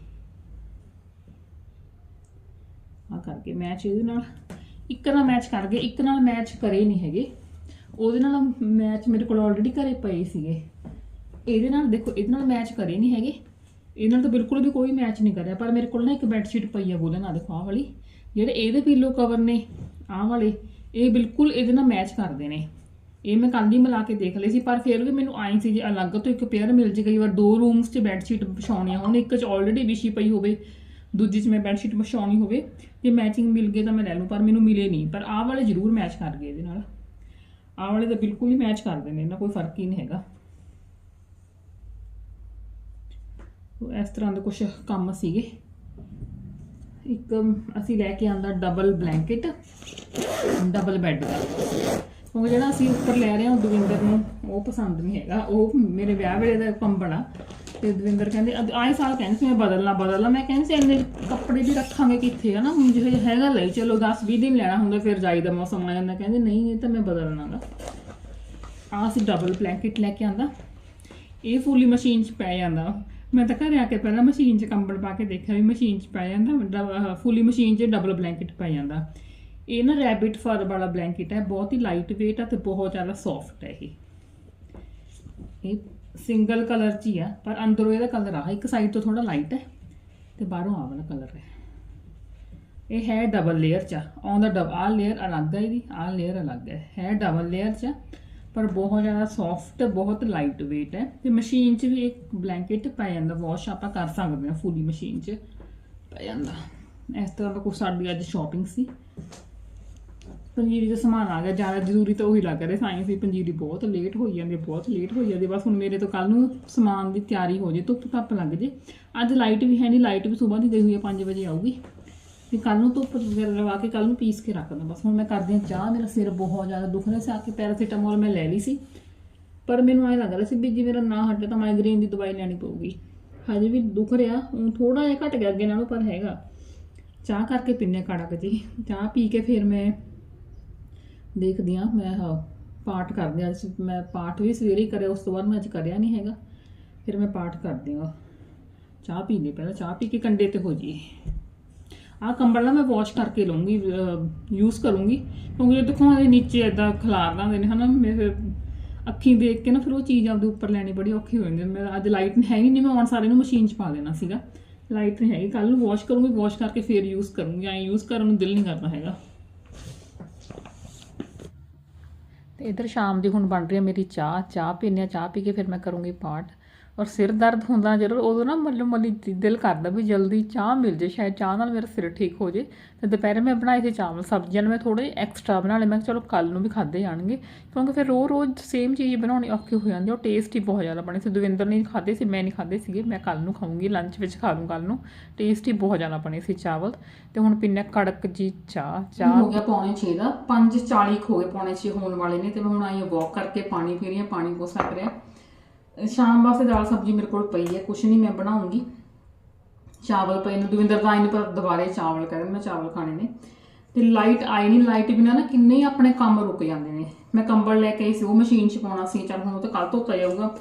ਆ ਕਰਕੇ ਮੈਚ ਇਹਦੇ ਨਾਲ ਇੱਕ ਨਾਲ ਮੈਚ ਕਰ ਗਏ, ਇੱਕ ਨਾਲ ਮੈਚ ਕਰੇ ਨਹੀਂ ਹੈਗੇ। ਉਹਦੇ ਨਾਲ ਮੈਚ ਮੇਰੇ ਕੋਲ ਆਲਰੇਡੀ ਘਰੇ ਪਏ ਸੀਗੇ। ਇਹਦੇ ਨਾਲ ਦੇਖੋ, ਇਹਦੇ ਨਾਲ ਮੈਚ ਕਰੇ ਨਹੀਂ ਹੈਗੇ। ਇਹਦੇ ਨਾਲ ਤਾਂ ਬਿਲਕੁਲ ਵੀ ਕੋਈ ਮੈਚ ਨਹੀਂ ਕਰਿਆ। ਪਰ ਮੇਰੇ ਕੋਲ ਨਾ ਇੱਕ ਬੈੱਡ ਸ਼ੀਟ ਪਈ ਆ ਬੋਲੇ ਨਾ ਦੇਖੋ, ਆਹ ਵਾਲੀ। ਜਿਹੜੇ ਇਹਦੇ ਪੀਲੋ ਕਵਰ ਨੇ, ਆਹ ਵਾਲੇ, ਇਹ ਬਿਲਕੁਲ ਇਹਦੇ ਨਾਲ ਮੈਚ ਕਰਦੇ ਨੇ। ਇਹ ਮੈਂ ਕੱਲ ਹੀ ਮਿਲਾ ਕੇ ਦੇਖ ਲਈ ਸੀ, ਪਰ ਫਿਰ ਵੀ ਮੈਨੂੰ ਆਈ ਸੀ ਜੇ ਅਲੱਗ ਤੋਂ ਇੱਕ ਪੇਅਰ ਮਿਲ ਜੇ ਕਈ ਵਾਰ ਦੋ ਰੂਮਸ 'ਚ ਬੈੱਡ ਸ਼ੀਟ ਵਿਛਾਉਣੀਆਂ ਹੋਣ, ਇੱਕ 'ਚ ਆਲਰੇਡੀ ਵਿਛੀ ਪਈ ਹੋਵੇ, ਦੂਜੀ 'ਚ ਮੈਂ ਬੈੱਡ ਸ਼ੀਟ ਵਿਛਾਉਣੀ ਹੋਵੇ ਜੇ ਮੈਚਿੰਗ ਮਿਲ ਗਏ ਤਾਂ ਮੈਂ ਲੈ ਲੂੰ ਪਰ ਮੈਨੂੰ ਮਿਲੇ ਨਹੀਂ। ਪਰ ਆਹ ਵਾਲੇ ਜ਼ਰੂਰ ਮੈਚ ਕਰ ਗਏ ਇਹਦੇ ਨਾਲ। ਆਹ ਵਾਲੇ ਤਾਂ ਬਿਲਕੁਲ ਹੀ ਮੈਚ ਕਰਦੇ ਨੇ, ਇਹਨਾਂ ਕੋਈ ਫ਼ਰਕ ਹੀ ਨਹੀਂ ਹੈਗਾ। ਉਹ ਇਸ ਤਰ੍ਹਾਂ ਦੇ ਕੁਝ ਕੰਮ ਸੀਗੇ। ਇੱਕ ਅਸੀਂ ਲੈ ਕੇ ਆਂਦਾ ਡਬਲ ਬਲੈਂਕਟ ਡਬਲ ਬੈੱਡ ਦਾ। ਕਿਉਂਕਿ ਜਿਹੜਾ ਅਸੀਂ ਉੱਪਰ ਲੈ ਰਹੇ ਹਾਂ ਦਵਿੰਦਰ ਨੂੰ ਉਹ ਪਸੰਦ ਨਹੀਂ ਹੈਗਾ। ਉਹ ਮੇਰੇ ਵਿਆਹ ਵੇਲੇ ਦਾ ਕੰਬਲ ਆ। ਤੇ ਦਵਿੰਦਰ ਕਹਿੰਦੇ ਅਦ- ਆਏ ਸਾਲ ਕਹਿੰਦੇ ਸੀ ਮੈਂ ਬਦਲਣਾ ਬਦਲਣਾ। ਮੈਂ ਕਹਿੰਦੀ ਸੀ ਇੰਨੇ ਕੱਪੜੇ ਵੀ ਰੱਖਾਂਗੇ ਕਿੱਥੇ ਹਨਾ ਹੁਣ ਜਿਹੋ ਜਿਹਾ ਹੈਗਾ ਲਈ ਚਲੋ 10 20 ਦਿਨ ਲੈਣਾ ਹੁੰਦਾ, ਫਿਰ ਜਾਈ ਦਾ ਮੌਸਮ ਆ ਜਾਂਦਾ। ਕਹਿੰਦੇ, ਨਹੀਂ, ਇਹ ਤਾਂ ਮੈਂ ਬਦਲਣਾਗਾ। ਆਹ ਅਸੀਂ ਡਬਲ ਬਲੈਂਕਟ ਲੈ ਕੇ ਆਂਦਾ। ਇਹ ਫੁੱਲੀ ਮਸ਼ੀਨ 'ਚ ਪੈ ਜਾਂਦਾ। ਮੈਂ ਤਾਂ ਘਰੇ ਆ ਕੇ ਪਹਿਲਾਂ ਮਸ਼ੀਨ 'ਚ ਕੰਬਲ ਪਾ ਕੇ ਦੇਖਿਆ ਵੀ ਮਸ਼ੀਨ 'ਚ ਪੈ ਜਾਂਦਾ, ਡਬ ਫੁੱਲੀ ਮਸ਼ੀਨ 'ਚ ਡਬਲ ਬਲੈਂਕਟ ਪੈ ਜਾਂਦਾ। ਇਹ ਨਾ ਰੈਬਿਟ ਫਰ ਵਾਲਾ ਬਲੈਂਕਟ ਹੈ, ਬਹੁਤ ਹੀ ਲਾਈਟ weight ਆ ਤੇ ਬਹੁਤ ਜ਼ਿਆਦਾ ਸੌਫਟ ਹੈ ਇਹ। ਇਹ ਸਿੰਗਲ ਕਲਰ 'ਚ ਹੀ ਆ ਪਰ ਅੰਦਰੋਂ ਇਹਦਾ ਕਲਰ ਆ ਇੱਕ ਸਾਈਡ ਤੋਂ ਥੋੜਾ ਲਾਈਟ ਹੈ ਤੇ ਬਾਹਰੋਂ ਆ ਵਾਲਾ ਕਲਰ ਹੈ। ਇਹ ਹੈ ਡਬਲ ਲੇਅਰ 'ਚ ਆਉਂਦਾ ਡਬ ਆ ਲੇਅਰ ਅਲੱਗ ਹੈ ਇਹਦੀ ਆ ਲੇਅਰ ਅਲੱਗ ਹੈ। ਹੈ ਡਬਲ ਲੇਅਰ 'ਚ ਆ, ਪਰ ਬਹੁਤ ਜ਼ਿਆਦਾ ਸੌਫਟ ਬਹੁਤ ਲਾਈਟ weight ਹੈ ਤੇ ਮਸ਼ੀਨ 'ਚ ਵੀ ਇੱਕ ਬਲੈਂਕਟ ਪੈ ਜਾਂਦਾ ਵਾਸ਼ ਆਪਾਂ ਕਰ ਸਕਦੇ ਹਾਂ ਫੁੱਲੀ ਮਸ਼ੀਨ 'ਚ ਪੈ ਜਾਂਦਾ। ਇਸ ਤਰ੍ਹਾਂ ਦਾ ਕੁਛ ਸਾਡੀ ਅੱਜ ਸ਼ਾਪਿੰਗ ਸੀ। ਪੰਜੀਰੀ ਦਾ ਸਮਾਨ ਆ ਗਿਆ ਜ਼ਿਆਦਾ ਜ਼ਰੂਰੀ ਤਾਂ ਉਹੀ ਲੱਗ ਰਿਹਾ ਸਾਇੰਸ ਦੀ ਪੰਜੀਰੀ ਬਹੁਤ ਲੇਟ ਹੋਈ ਜਾਂਦੀ ਹੈ, ਬਹੁਤ ਲੇਟ ਹੋਈ ਜਾਂਦੀ ਹੈ। ਬਸ ਹੁਣ ਮੇਰੇ ਤੋਂ ਕੱਲ ਨੂੰ ਸਮਾਨ ਦੀ ਤਿਆਰੀ ਹੋ ਜੇ ਧੁੱਪ ਧੱਪ ਲੱਗ ਜੇ। ਅੱਜ ਲਾਈਟ ਵੀ ਹੈ ਨਹੀਂ ਲਾਈਟ ਵੀ ਸਵੇਰ ਦੀ ਗਈ ਹੋਈ ਹੈ 5 ਵਜੇ ਆਊਗੀ। ਤੇ ਕੱਲ ਨੂੰ ਧੁੱਪ ਵਗੈਰਾ ਲਵਾ ਕੇ ਕੱਲ ਨੂੰ ਪੀਸ ਕੇ ਰੱਖ ਦਾਂ ਬਸ ਹੁਣ ਮੈਂ ਕਰਦੀ ਹਾਂ ਚਾਹ ਮੇਰਾ ਸਿਰ ਬਹੁਤ ਜ਼ਿਆਦਾ ਦੁਖ ਰਿਹਾ ਸੀ ਆ ਕੇ ਪੈਰਾਸੀਟਾਮੋਲ ਮੈਂ ਲੈ ਲਈ ਸੀ। ਪਰ ਮੈਨੂੰ ਐਂ ਲੱਗ ਰਿਹਾ ਸੀ ਵੀ ਜੇ ਮੇਰਾ ਨਾ ਹਟੇ ਤਾਂ ਮਾਈਗ੍ਰੇਨ ਦੀ ਦਵਾਈ ਲੈਣੀ ਪਊਗੀ। ਹਜੇ ਵੀ ਦੁਖ ਰਿਹਾ ਉਹ ਥੋੜਾ ਜਿਹਾ ਘਟ ਗਿਆ ਅੱਗੇ ਨਾਲੋਂ ਪਰ ਹੈਗਾ। ਚਾਹ ਕਰਕੇ ਪੀਨੇ ਕੜਕ ਜੀ ਚਾਹ ਪੀ ਕੇ ਫਿਰ ਮੈਂ ਦੇਖਦੀ ਆ ਮੈਂ ਪਾਠ ਕਰਦੀ ਆ ਅੱਜ ਮੈਂ ਪਾਠ ਵੀ ਸਵੇਰੇ ਹੀ ਕਰਿਆ, ਉਸ ਤੋਂ ਬਾਅਦ ਮੈਂ ਅੱਜ ਕਰਿਆ ਨਹੀਂ ਹੈਗਾ। ਫਿਰ ਮੈਂ ਪਾਠ ਕਰਦੀ ਆ ਚਾਹ ਪੀ ਲਈ ਪਹਿਲਾਂ, ਚਾਹ ਪੀ ਕੇ ਕੰਡੇ ਤੇ ਹੋ ਜੀ ਆਹ ਕੰਬਲ ਨਾ ਮੈਂ ਵਾਸ਼ ਕਰਕੇ ਲਵਾਂਗੀ ਯੂਜ਼ ਕਰੂੰਗੀ। ਕਿਉਂਕਿ ਇਹ ਦੇਖੋ ਇਹਦੇ ਨੀਚੇ ਇਦਾਂ ਖਲਾਰ ਲਾਉਂਦੇ ਨੇ, ਹਨਾ? ਮੈਂ ਫਿਰ ਅੱਖੀਂ ਦੇਖ ਕੇ ਨਾ ਫਿਰ ਉਹ ਚੀਜ਼ ਆਪਦੇ ਉੱਪਰ ਲੈਣੀ ਬੜੀ ਔਖੀ ਹੋ ਜਾਂਦੀ ਮੈਂ ਅੱਜ ਲਾਈਟ ਹੈ ਹੀ ਨਹੀਂ, ਮੈਂ ਆਉਣ ਸਾਰੇ ਨੂੰ ਮਸ਼ੀਨ 'ਚ ਪਾ ਦੇਣਾ ਸੀਗਾ। ਲਾਈਟ ਨਹੀਂ ਹੈਗੀ ਕੱਲ ਨੂੰ ਵਾਸ਼ ਕਰੂੰਗੀ ਵਾਸ਼ ਕਰਕੇ ਫਿਰ ਯੂਜ਼ ਕਰੂੰਗੀ। ਐਂ ਯੂਜ਼ ਕਰਨ ਨੂੰ ਦਿਲ ਨਹੀਂ ਕਰਦਾ ਹੈਗਾ। ਤੇ ਇਧਰ ਸ਼ਾਮ ਦੀ ਹੁਣ ਬਣ ਰਹੀ ਹੈ ਮੇਰੀ ਚਾਹ ਚਾਹ ਪੀਨੇ ਆ ਚਾਹ ਪੀ ਕੇ ਫਿਰ ਮੈਂ ਕਰੂੰਗੀ ਪਾਠ। ਔਰ ਸਿਰ ਦਰਦ ਹੁੰਦਾ ਜਦੋਂ ਉਦੋਂ ਨਾ ਮੱਲੋ ਮੱਲੀ ਦਿਲ ਕਰਦਾ ਵੀ ਜਲਦੀ ਚਾਹ ਮਿਲ ਜੇ, ਸ਼ਾਇਦ ਚਾਹ ਨਾਲ ਮੇਰਾ ਸਿਰ ਠੀਕ ਹੋ ਜੇ। ਤੇ ਦੁਪਹਿਰੇ ਮੈਂ ਬਣਾਏ ਸੀ ਚਾਵਲ, ਸਬਜ਼ੀਆਂ ਨੂੰ ਮੈਂ ਥੋੜੇ ਐਕਸਟਰਾ ਬਣਾ ਲਏ, ਮੈਂ ਕਿਹਾ ਚਲੋ ਕੱਲ ਨੂੰ ਵੀ ਖਾਦੇ ਜਾਣਗੇ। ਕਿਉਂਕਿ ਫਿਰ ਰੋਜ਼ ਰੋਜ਼ ਸੇਮ ਚੀਜ਼ ਬਣਾਉਣੀ ਔਖੀ ਹੋ ਜਾਂਦੀ ਉਹ ਟੇਸਟ ਹੀ ਬਹੁਤ ਜ਼ਿਆਦਾ ਬਣੇ ਸੀ। ਦਵਿੰਦਰ ਨੇ ਖਾਦੇ ਸੀ, ਮੈਂ ਨਹੀਂ ਖਾਦੇ ਸੀਗੇ, ਮੈਂ ਕੱਲ ਨੂੰ ਖਾਊਂਗੀ ਲੰਚ ਵਿੱਚ ਖਾ ਲੂੰ ਕੱਲ ਨੂੰ। ਟੇਸਟ ਹੀ ਬਹੁਤ ਜ਼ਿਆਦਾ ਬਣੇ ਸੀ ਚਾਵਲ। ਤੇ ਹੁਣ ਪਿੰਨੇ ਕੜਕ ਜੀ ਚਾਹ ਚਾਹ ਹੋ ਗਿਆ ਪੌਣੇ 6 ਦਾ। 5:40 ਹੋ ਗਏ ਪੌਣੇ 6 ਹੋਣ ਵਾਲੇ ਨੇ, ਤੇ ਮੈਂ ਹੁਣ ਆਈ ਵਾਕ ਕਰਕੇ ਪਾਣੀ ਪੀ ਰਹੀ ਹਾਂ, ਪਾਣੀ ਕੋਸ ਲੱਗ ਰਿਹਾ। ਸ਼ਾਮ ਵਾਸਤੇ ਦਾਲ ਸਬਜ਼ੀ ਮੇਰੇ ਕੋਲ ਪਈ ਹੈ, ਕੁਛ ਨਹੀਂ, ਮੈਂ ਬਣਾਉਂਗੀ। ਚਾਵਲ ਪਏ ਨੇ, ਦਵਿੰਦਰ ਦਾ ਆਈ ਨਹੀਂ ਪਰ ਦੁਬਾਰੇ ਚਾਵਲ ਕਹਿੰਦੇ ਮੈਂ ਚਾਵਲ ਖਾਣੇ ਨੇ। ਤੇ ਲਾਈਟ ਆਈ ਨਹੀਂ ਲਾਈਟ ਬਿਨਾਂ ਨਾ ਕਿੰਨੇ ਹੀ ਆਪਣੇ ਕੰਮ ਰੁਕ ਜਾਂਦੇ ਨੇ। ਮੈਂ ਕੰਬਲ ਲੈ ਕੇ ਆਈ ਸੀ, ਉਹ ਮਸ਼ੀਨ 'ਚ ਪਾਉਣਾ ਸੀ, ਚੱਲ ਹੁਣ ਉਹ ਤਾਂ ਕੱਲ ਧੋਤਾ ਜਾਊਗਾ।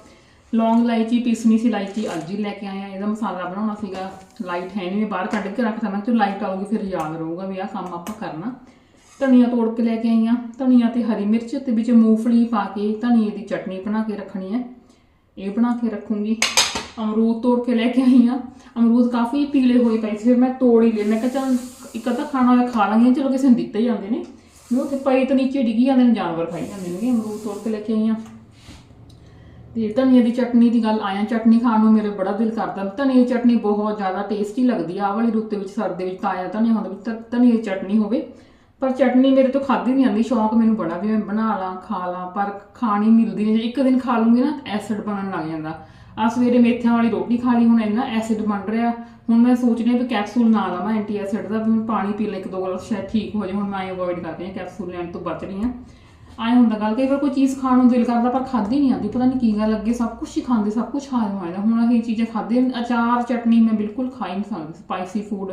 ਲੌਂਗ ਇਲਾਇਚੀ, ਪੀਸਣੀ ਸੀ ਇਲਾਇਚੀ, ਅੱਜ ਹੀ ਲੈ ਕੇ ਆਇਆ ਇਹਦਾ ਮਸਾਲਾ ਬਣਾਉਣਾ ਸੀਗਾ। ਲਾਈਟ ਹੈ ਨਹੀਂ ਮੈਂ ਬਾਹਰ ਕੱਢ ਕੇ ਰੱਖਦਾ ਮੈਂ ਕਿ ਲਾਈਟ ਆਊਗੀ, ਫਿਰ ਯਾਦ ਰਹੂਗਾ ਵੀ ਆਹ ਕੰਮ ਆਪਾਂ ਕਰਨਾ। ਧਨੀਆ ਤੋੜ ਕੇ ਲੈ ਕੇ ਆਈ ਆ ਧਨੀਆ ਤੇ ਹਰੀ ਮਿਰਚ ਤੇ ਵਿੱਚ ਮੂੰਗਫਲੀ ਪਾ ਕੇ, ਧਨੀਏ ਦੀ ਚਟਨੀ ਬਣਾ ਕੇ ਰੱਖਣੀ ਹੈ। ਇਹ ਬਣਾ ਕੇ ਰੱਖੂੰਗੀ। ਅਮਰੂਦ ਤੋੜ ਕੇ ਲੈ ਕੇ ਆਈ ਆ ਅਮਰੂਦ ਕਾਫੀ ਪੀਲੇ ਹੋਏ ਪਏ ਸੀ, ਫਿਰ ਮੈਂ ਤੋੜ ਹੀ ਲਏ। ਮੈਂ ਕਿਹਾ ਚੱਲ ਇੱਕ ਅੱਧਾ ਖਾਣਾ ਹੋਇਆ ਖਾ ਲਾਂਗੇ, ਚਲੋ ਕਿਸੇ ਨੂੰ ਦਿੱਤੇ ਜਾਂਦੇ ਨੇ। ਮੈਂ ਉੱਥੇ ਪਏ ਤਾਂ ਨੀਚੇ ਡਿੱਗੀ ਜਾਂਦੇ ਨੇ ਜਾਨਵਰ ਖਾਈ ਜਾਂਦੇ ਨੇ ਅਮਰੂਦ ਤੋੜ ਕੇ ਲੈ ਕੇ ਆਈ ਆ ਤੇ ਧਨੀਏ ਦੀ ਚਟਨੀ ਦੀ ਗੱਲ, ਆਇਆ ਚਟਨੀ ਖਾਣ ਨੂੰ ਮੇਰੇ ਬੜਾ ਦਿਲ ਕਰਦਾ। ਧਨੀਏ ਦੀ ਚਟਨੀ ਬਹੁਤ ਜ਼ਿਆਦਾ ਟੇਸਟੀ ਲੱਗਦੀ ਆ। ਆਹ ਵਾਲੀ ਰੁੱਤ ਵਿੱਚ ਸਰਦ ਦੇ ਵਿੱਚ ਤਾਜ਼ਾ ਧਨੀਆ ਹੁੰਦਾ ਵਿੱਚ ਧਨੀਏ ਦੀ ਚਟਨੀ ਹੋਵੇ। ਪਰ ਚਟਨੀ ਮੇਰੇ ਤੋਂ ਖਾਧੀ ਨਹੀਂ ਜਾਂਦੀ, ਸ਼ੌਂਕ ਮੈਨੂੰ ਬੜਾ ਵੀ ਮੈਂ ਬਣਾ ਲਾਂ, ਖਾ ਲਾਂ, ਪਰ ਖਾਣੀ ਮਿਲਦੀ ਨਹੀਂ ਜੇ ਇੱਕ ਦਿਨ ਖਾ ਲੂੰਗੀ ਨਾ ਐਸਿਡ ਬਣਨ ਲੱਗ ਜਾਂਦਾ। ਆ ਸਵੇਰੇ ਮੇਥਿਆਂ ਵਾਲੀ ਰੋਟੀ ਖਾ ਲਈ, ਹੁਣ ਇੰਨਾ ਐਸਿਡ ਬਣ ਰਿਹਾ। ਹੁਣ ਮੈਂ ਸੋਚ ਰਹੀ ਹਾਂ ਵੀ ਕੈਪਸੂਲ ਨਾ ਲਵਾਂ ਐਂਟੀ ਐਸਿਡ ਦਾ, ਵੀ ਮੈਂ ਪਾਣੀ ਪੀ ਲੈ ਇੱਕ ਦੋ ਗਲਾਸ, ਸ਼ਾਇਦ ਠੀਕ ਹੋ ਜਾਏ। ਹੁਣ ਮੈਂ ਅਵੋਇਡ ਕਰ ਰਹੀ ਹਾਂ ਕੈਪਸੂਲ ਲੈਣ ਤੋਂ ਬਚ ਰਹੀ ਹਾਂ। ਆਏ ਹੁੰਦਾ ਗੱਲ, ਕਈ ਵਾਰ ਕੋਈ ਚੀਜ਼ ਖਾਣ ਨੂੰ ਦਿਲ ਕਰਦਾ, ਪਰ ਖਾਦੀ ਨਹੀਂ ਆਉਂਦੀ ਪਤਾ ਨਹੀਂ ਕੀ ਗੱਲ ਲੱਗੇ ਸਭ ਕੁਝ ਹੀ ਖਾਂਦੇ, ਸਭ ਕੁਝ ਹਾਜ਼ਮ ਹੋ ਜਾਂਦਾ ਹੁਣ ਇਹ ਚੀਜ਼ਾਂ ਖਾਦੇ ਅਚਾਰ, ਚਟਨੀ ਮੈਂ ਬਿਲਕੁਲ ਖਾ ਹੀ ਨਹੀਂ ਸਕਦੀ ਸਪਾਈਸੀ ਫੂਡ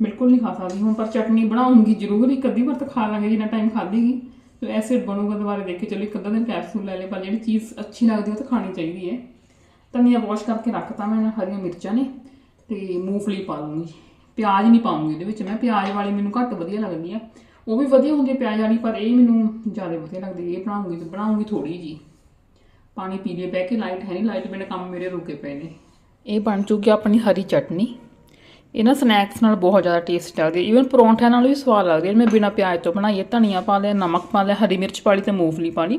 ਬਿਲਕੁਲ ਨਹੀਂ ਖਾ ਸਕਦੀ। ਹੁਣ ਪਰ ਚਟਨੀ ਬਣਾਉਂਗੀ ਜ਼ਰੂਰ, ਇੱਕ ਅੱਧੀ ਵਾਰ ਤਾਂ ਖਾ ਲਾਂਗੇ ਜਿੰਨਾ ਟਾਈਮ ਖਾਧੀਗੀ। ਤੇ ਐਸਿਡ ਬਣੂਗਾ ਦੁਬਾਰਾ ਦੇਖ ਕੇ ਚਲੋ, ਇੱਕ ਅੱਧਾ ਦਿਨ ਕੈਪਸੂਲ ਲੈ ਲੈ ਪਰ ਜਿਹੜੀ ਚੀਜ਼ ਅੱਛੀ ਲੱਗਦੀ ਉਹ ਤਾਂ ਖਾਣੀ ਚਾਹੀਦੀ ਹੈ। ਧਨੀਆ ਵਾਸ਼ ਕਰਕੇ ਰੱਖਤਾ ਮੈਂ ਹਰੀਆਂ ਮਿਰਚਾਂ ਨੇ, ਤੇ ਮੂੰਗਫਲੀ ਪਾ ਲੂੰਗੀ ਪਿਆਜ਼ ਨਹੀਂ ਪਾਉਂਗੀ ਇਹਦੇ ਵਿੱਚ ਮੈਂ, ਪਿਆਜ਼ ਵਾਲੀ ਮੈਨੂੰ ਘੱਟ ਵਧੀਆ ਲੱਗਦੀ ਆ। ਉਹ ਵੀ ਵਧੀਆ ਹੁੰਦੀ ਹੈ ਪਿਆਜ਼ ਵਾਲੀ, ਪਰ ਇਹ ਮੈਨੂੰ ਜ਼ਿਆਦਾ ਵਧੀਆ ਲੱਗਦੀ ਇਹ ਬਣਾਉਂਗੀ ਤੇ ਬਣਾਉਂਗੀ ਥੋੜੀ ਜੀ ਪਾਣੀ ਪੀ ਲਈ ਬਹਿ ਕੇ ਲਾਈਟ ਹੈ ਨਹੀਂ ਲਾਈਟ ਬਿਨਾਂ ਕੰਮ ਮੇਰੇ ਰੁਕੇ ਪਏ ਨੇ। ਇਹ ਬਣ ਚੁੱਕੀ ਆਪਣੀ ਹਰੀ ਚਟਨੀ। ਇਹ ਨਾ ਸਨੈਕਸ ਨਾਲ ਬਹੁਤ ਜ਼ਿਆਦਾ ਟੇਸਟ ਲੱਗਦੀ ਹੈ। ਈਵਨ ਪਰੌਂਠਿਆਂ ਨਾਲ ਵੀ ਸਵਾਦ ਲੱਗਦੀ ਹੈ। ਮੈਂ ਬਿਨਾਂ ਪਿਆਜ਼ ਤੋਂ ਬਣਾਈਏ ਧਨੀਆ ਪਾ ਲਿਆ, ਨਮਕ ਪਾ ਲਿਆ, ਹਰੀ ਮਿਰਚ ਪਾ ਲਈ ਤੇ ਮੂੰਗਫਲੀ ਪਾ ਲਈ।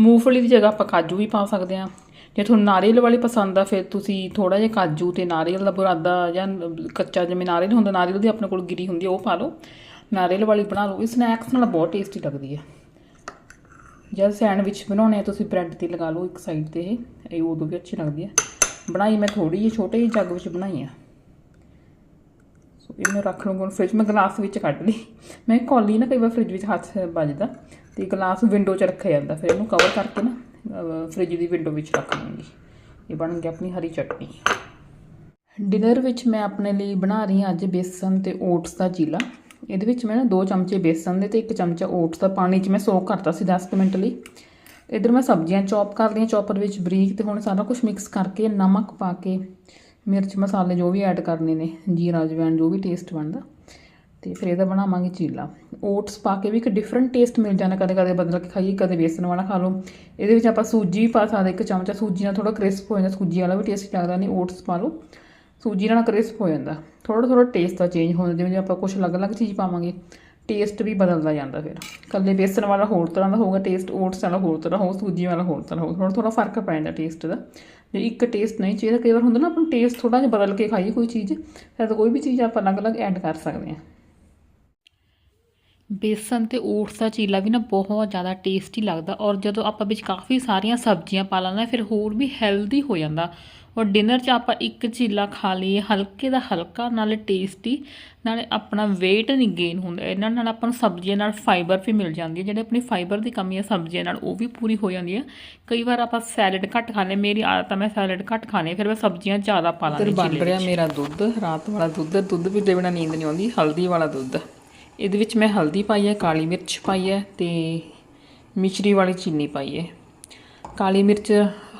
ਮੂੰਗਫਲੀ ਦੀ ਜਗ੍ਹਾ ਆਪਾਂ ਕਾਜੂ ਵੀ ਪਾ ਸਕਦੇ ਹਾਂ। ਜੇ ਤੁਹਾਨੂੰ ਨਾਰੀਅਲ ਵਾਲੀ ਪਸੰਦ ਆ, ਫਿਰ ਤੁਸੀਂ ਥੋੜਾ ਜਿਹਾ ਕਾਜੂ ਤੇ ਨਾਰੀਅਲ ਦਾ ਬੁਰਾਦਾ ਜਾਂ ਕੱਚਾ ਜਿਵੇਂ ਨਾਰੀਅਲ ਹੁੰਦਾ, ਨਾਰੀਅਲ ਦੀ ਆਪਣੇ ਕੋਲ ਗਿਰੀ ਹੁੰਦੀ ਹੈ ਉਹ ਪਾ ਲਓ। ਨਾਰੀਅਲ ਵਾਲੀ ਬਣਾ ਲਓ। ਇਹ ਸਨੈਕਸ ਨਾਲ ਬਹੁਤ ਟੇਸਟੀ ਲੱਗਦੀ ਹੈ ਜਦ ਸੈਂਡਵਿਚ ਬਣਾਉਣੇ ਆ, ਤੁਸੀਂ ਬ੍ਰੈਡ ਤੇ ਲਗਾ ਲਓ ਇੱਕ ਸਾਈਡ ਤੇ ਇਹ। ਇਹ ਉਦੋਂ ਵੀ ਅੱਛੀ ਲੱਗਦੀ ਹੈ ਬਣਾਈ ਮੈਂ ਥੋੜੀ ਜਿਹੀ, ਛੋਟੇ ਜਿਹੇ ਜੱਗ ਵਿੱਚ ਬਣਾਈ ਆ। ਇਹਨੂੰ ਰੱਖ ਲਵਾਂਗਾ ਫ੍ਰਿਜ ਮੈਂ ਗਲਾਸ ਵਿੱਚ ਕੱਢ ਲਈ। ਮੈਂ ਕੌਲੀ ਨਾ ਕਈ ਵਾਰ ਫ੍ਰਿਜ ਵਿੱਚ ਹੱਥ ਵੱਜਦਾ ਤੇ ਗਲਾਸ ਵਿੰਡੋ 'ਚ ਰੱਖਿਆ ਜਾਂਦਾ, ਫਿਰ ਇਹਨੂੰ ਕਵਰ ਕਰਕੇ ਨਾ ਫ੍ਰਿਜ ਦੀ ਵਿੰਡੋ ਵਿੱਚ ਰੱਖ ਲਵਾਂਗੀ ਇਹ ਬਣ ਗਈ ਆਪਣੀ ਹਰੀ ਚਟਨੀ। ਡਿਨਰ ਵਿੱਚ ਮੈਂ ਆਪਣੇ ਲਈ ਬਣਾ ਰਹੀ ਹਾਂ ਅੱਜ ਬੇਸਨ ਤੇ ਓਟਸ ਦਾ ਚੀਲਾ। ਇਹਦੇ ਵਿੱਚ ਮੈਂ ਨਾ 2 ਚਮਚੇ ਬੇਸਨ ਦੇ ਤੇ 1 ਚਮਚਾ ਓਟਸ ਦਾ ਪਾਣੀ 'ਚ ਮੈਂ ਸੋਕ ਕਰਤਾ ਸੀ 10 ਕੁ ਮਿੰਟ ਲਈ। ਇਧਰ ਮੈਂ ਸਬਜ਼ੀਆਂ ਚੌਪ ਕਰ ਲਈਆਂ, ਚੌਪਰ ਵਿੱਚ ਬਰੀਕ ਤੇ ਹੁਣ ਸਾਰਾ ਕੁਝ ਮਿਕਸ ਕਰਕੇ ਨਮਕ ਪਾ ਕੇ ਮਿਰਚ ਮਸਾਲੇ ਜੋ ਵੀ ਐਡ ਕਰਨੇ ਨੇ, ਜੀਰਾ ਜਵੈਣ ਜੋ ਵੀ ਟੇਸਟ ਬਣਦਾ, ਤੇ ਫਿਰ ਇਹਦਾ ਬਣਾਵਾਂਗੇ ਚੀਲਾ। ਓਟਸ ਪਾ ਕੇ ਵੀ ਇੱਕ ਡਿਫਰੈਂਟ ਟੇਸਟ ਮਿਲ ਜਾਂਦਾ, ਕਦੇ ਕਦੇ ਬਦਲ ਕੇ ਖਾਈਏ, ਕਦੇ ਬੇਸਣ ਵਾਲਾ ਖਾ ਲਓ। ਇਹਦੇ ਵਿੱਚ ਆਪਾਂ ਸੂਜੀ ਵੀ ਪਾ ਸਕਦੇ, ਇੱਕ ਚਮਚਾ ਸੂਜੀ ਨਾਲ ਥੋੜਾ ਕ੍ਰਿਸਪ ਹੋ ਜਾਂਦਾ, ਸੂਜੀ ਵਾਲਾ ਵੀ ਟੇਸਟ ਲੱਗਦਾ ਨਹੀਂ ਓਟਸ ਪਾ ਲਓ। ਸੂਜੀ ਨਾਲ ਕ੍ਰਿਸਪ ਹੋ ਜਾਂਦਾ। ਥੋੜਾ ਥੋੜਾ ਟੇਸਟ ਦਾ ਚੇਂਜ ਹੋ ਜਾਂਦਾ ਜਿਵੇਂ ਆਪਾਂ ਕੁਝ ਅਲੱਗ-ਅਲੱਗ ਚੀਜ਼ ਪਾਵਾਂਗੇ। ਟੇਸਟ ਵੀ ਬਦਲਦਾ ਜਾਂਦਾ ਫਿਰ। ਕੱਲੇ ਬੇਸਣ ਵਾਲਾ ਹੋਰ ਤਰ੍ਹਾਂ ਦਾ ਹੋਊਗਾ ਟੇਸਟ ਓਟਸ ਵਾਲਾ ਹੋਰ ਤਰ੍ਹਾਂ ਹੋਊ, ਸੂਜੀ ਵਾਲਾ ਹੋਰ ਤਰ੍ਹਾਂ ਹੋਊ। ਥੋੜਾ ਥੋੜਾ ਫ਼ਰਕ ਪੈ ਜਾਂਦਾ ਟੇਸਟ ਦਾ। ਜੇ ਇੱਕ ਟੇਸਟ ਨਹੀਂ ਚਾਹੀਦਾ, ਕਈ ਵਾਰ ਹੁੰਦਾ ਨਾ ਆਪਾਂ ਟੇਸਟ ਥੋੜਾ ਜਿਹਾ ਬਦਲ ਕੇ ਖਾਈਏ ਕੋਈ ਚੀਜ਼, ਫਿਰ ਤਾਂ ਕੋਈ ਵੀ ਚੀਜ਼ ਆਪਾਂ ਅਲੱਗ-ਅਲੱਗ ਐਡ ਕਰ ਸਕਦੇ ਹਾਂ। ਬੇਸਨ ਤੇ ਓਟਸ ਦਾ ਚੀਲਾ ਵੀ ਨਾ ਬਹੁਤ ਜ਼ਿਆਦਾ ਟੇਸਟੀ ਲੱਗਦਾ ਔਰ ਜਦੋਂ ਆਪਾਂ ਵਿੱਚ ਕਾਫੀ ਸਾਰੀਆਂ ਸਬਜ਼ੀਆਂ ਪਾ ਲੈਂਦੇ ਫਿਰ ਹੋਰ ਵੀ ਹੈਲਦੀ ਹੋ ਜਾਂਦਾ। ਔਰ ਡਿਨਰ 'ਚ ਆਪਾਂ ਇੱਕ ਚੀਲਾ ਖਾ ਲਈਏ ਹਲਕੇ ਦਾ ਹਲਕਾ ਨਾਲੇ ਟੇਸਟੀ ਨਾਲੇ ਆਪਣਾ weight ਨਹੀਂ ਗੇਨ ਹੁੰਦਾ। ਇਹਨਾਂ ਨਾਲ ਆਪਾਂ ਨੂੰ ਸਬਜ਼ੀਆਂ ਨਾਲ ਫਾਈਬਰ ਵੀ ਮਿਲ ਜਾਂਦੀ ਹੈ। ਜਿਹੜੇ ਆਪਣੀ ਫਾਈਬਰ ਦੀ ਕਮੀ ਹੈ ਸਬਜ਼ੀਆਂ ਨਾਲ ਉਹ ਵੀ ਪੂਰੀ ਹੋ ਜਾਂਦੀ ਹੈ। ਕਈ ਵਾਰ ਆਪਾਂ ਸੈਲਡ ਘੱਟ ਖਾਂਦੇ ਮੇਰੀ ਆਦਤ ਆ ਮੈਂ ਸੈਲਡ ਘੱਟ ਖਾਣੇ ਫਿਰ ਮੈਂ ਸਬਜ਼ੀਆਂ ਜ਼ਿਆਦਾ ਪਾ ਲਾਂਗੀ ਬਣ ਰਿਹਾ ਮੇਰਾ ਦੁੱਧ ਰਾਤ ਵਾਲਾ ਦੁੱਧ ਦੁੱਧ ਵੀ ਦੇ ਬਿਨਾ ਨੀਂਦ ਨਹੀਂ ਆਉਂਦੀ ਹਲਦੀ ਵਾਲਾ ਦੁੱਧ। ਇਹਦੇ ਵਿੱਚ ਮੈਂ ਹਲਦੀ ਪਾਈ ਹੈ ਕਾਲੀ ਮਿਰਚ ਪਾਈ ਹੈ ਤੇ ਮਿਸ਼ਰੀ ਵਾਲੀ ਚੀਨੀ ਪਾਈ ਹੈ। ਕਾਲੀ ਮਿਰਚ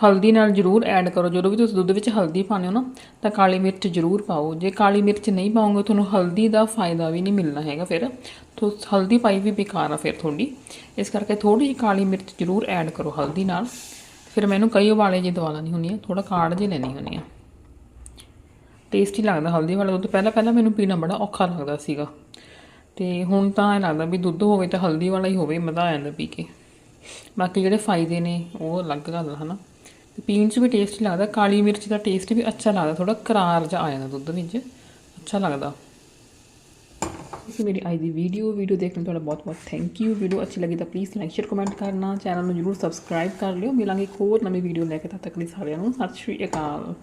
ਹਲਦੀ ਨਾਲ ਜ਼ਰੂਰ ਐਡ ਕਰੋ। ਜਦੋਂ ਵੀ ਤੁਸੀਂ ਦੁੱਧ ਵਿੱਚ ਹਲਦੀ ਪਾਉਂਦੇ ਹੋ ਨਾ ਤਾਂ ਕਾਲੀ ਮਿਰਚ ਜ਼ਰੂਰ ਪਾਓ। ਜੇ ਕਾਲੀ ਮਿਰਚ ਨਹੀਂ ਪਾਓਗੇ ਤੁਹਾਨੂੰ ਹਲਦੀ ਦਾ ਫਾਇਦਾ ਵੀ ਨਹੀਂ ਮਿਲਣਾ ਹੈਗਾ ਫਿਰ। ਤੋ ਹਲਦੀ ਪਾਈ ਵੀ ਬੇਕਾਰ ਆ ਫਿਰ ਤੁਹਾਡੀ। ਇਸ ਕਰਕੇ ਥੋੜੀ ਜਿਹੀ ਕਾਲੀ ਮਿਰਚ ਜ਼ਰੂਰ ਐਡ ਕਰੋ ਹਲਦੀ ਨਾਲ। ਫਿਰ ਮੈਨੂੰ ਕਈ ਉਬਾਲੇ ਜੇ ਦਵਾ ਲੈਣੀ ਹੁੰਦੀ ਆ ਥੋੜਾ ਕਾੜ ਜੇ ਲੈਣੀ ਹੁੰਦੀ ਆ। ਟੇਸਟੀ ਲੱਗਦਾ ਹਲਦੀ ਵਾਲਾ ਦੁੱਧ। ਪਹਿਲਾਂ ਪਹਿਲਾਂ ਮੈਨੂੰ ਪੀਣਾ ਬੜਾ ਔਖਾ ਲੱਗਦਾ ਸੀਗਾ। ਤੇ ਹੁਣ ਤਾਂ ਇਹ ਲੱਗਦਾ ਵੀ ਦੁੱਧ ਹੋਵੇ ਤਾਂ ਹਲਦੀ ਵਾਲਾ ਹੀ ਹੋਵੇ ਮਜ਼ਾ ਆ ਜਾਂਦਾ ਪੀ ਕੇ। ਬਾਕੀ ਜਿਹੜੇ ਫਾਇਦੇ ਨੇ ਉਹ ਅਲੱਗ ਗੱਲ ਆ, ਹਨਾ? ਤੇ ਪੀਣ 'ਚ ਵੀ ਟੇਸਟੀ ਲੱਗਦਾ, ਕਾਲੀ ਮਿਰਚ ਦਾ ਟੇਸਟ ਵੀ ਅੱਛਾ ਲੱਗਦਾ ਥੋੜਾ ਕਰਾਰ ਜਿਹਾ ਆ ਜਾਂਦਾ ਦੁੱਧ ਵਿੱਚ, ਅੱਛਾ ਲੱਗਦਾ। ਤੁਸੀਂ ਮੇਰੀ ਅੱਜ ਦੀ ਵੀਡੀਓ ਵੀਡੀਓ ਦੇਖਣ ਲਈ ਤੁਹਾਡਾ ਬਹੁਤ ਬਹੁਤ ਥੈਂਕ ਯੂ ਵੀਡੀਓ ਅੱਛੀ ਲੱਗੀ ਤਾਂ ਪਲੀਜ਼ ਲਾਈਕ ਸ਼ੇਅਰ ਕਮੈਂਟ ਕਰਨਾ। ਚੈਨਲ ਨੂੰ ਜਰੂਰ ਸਬਸਕ੍ਰਾਈਬ ਕਰ ਲਿਓ। ਮਿਲਾਂਗੇ ਇੱਕ ਹੋਰ ਨਵੀਂ ਵੀਡੀਓ ਲੈ ਕੇ, ਤਦ ਤੱਕ ਲਈ ਸਾਰਿਆਂ ਨੂੰ ਸਤਿ ਸ਼੍ਰੀ ਅਕਾਲ।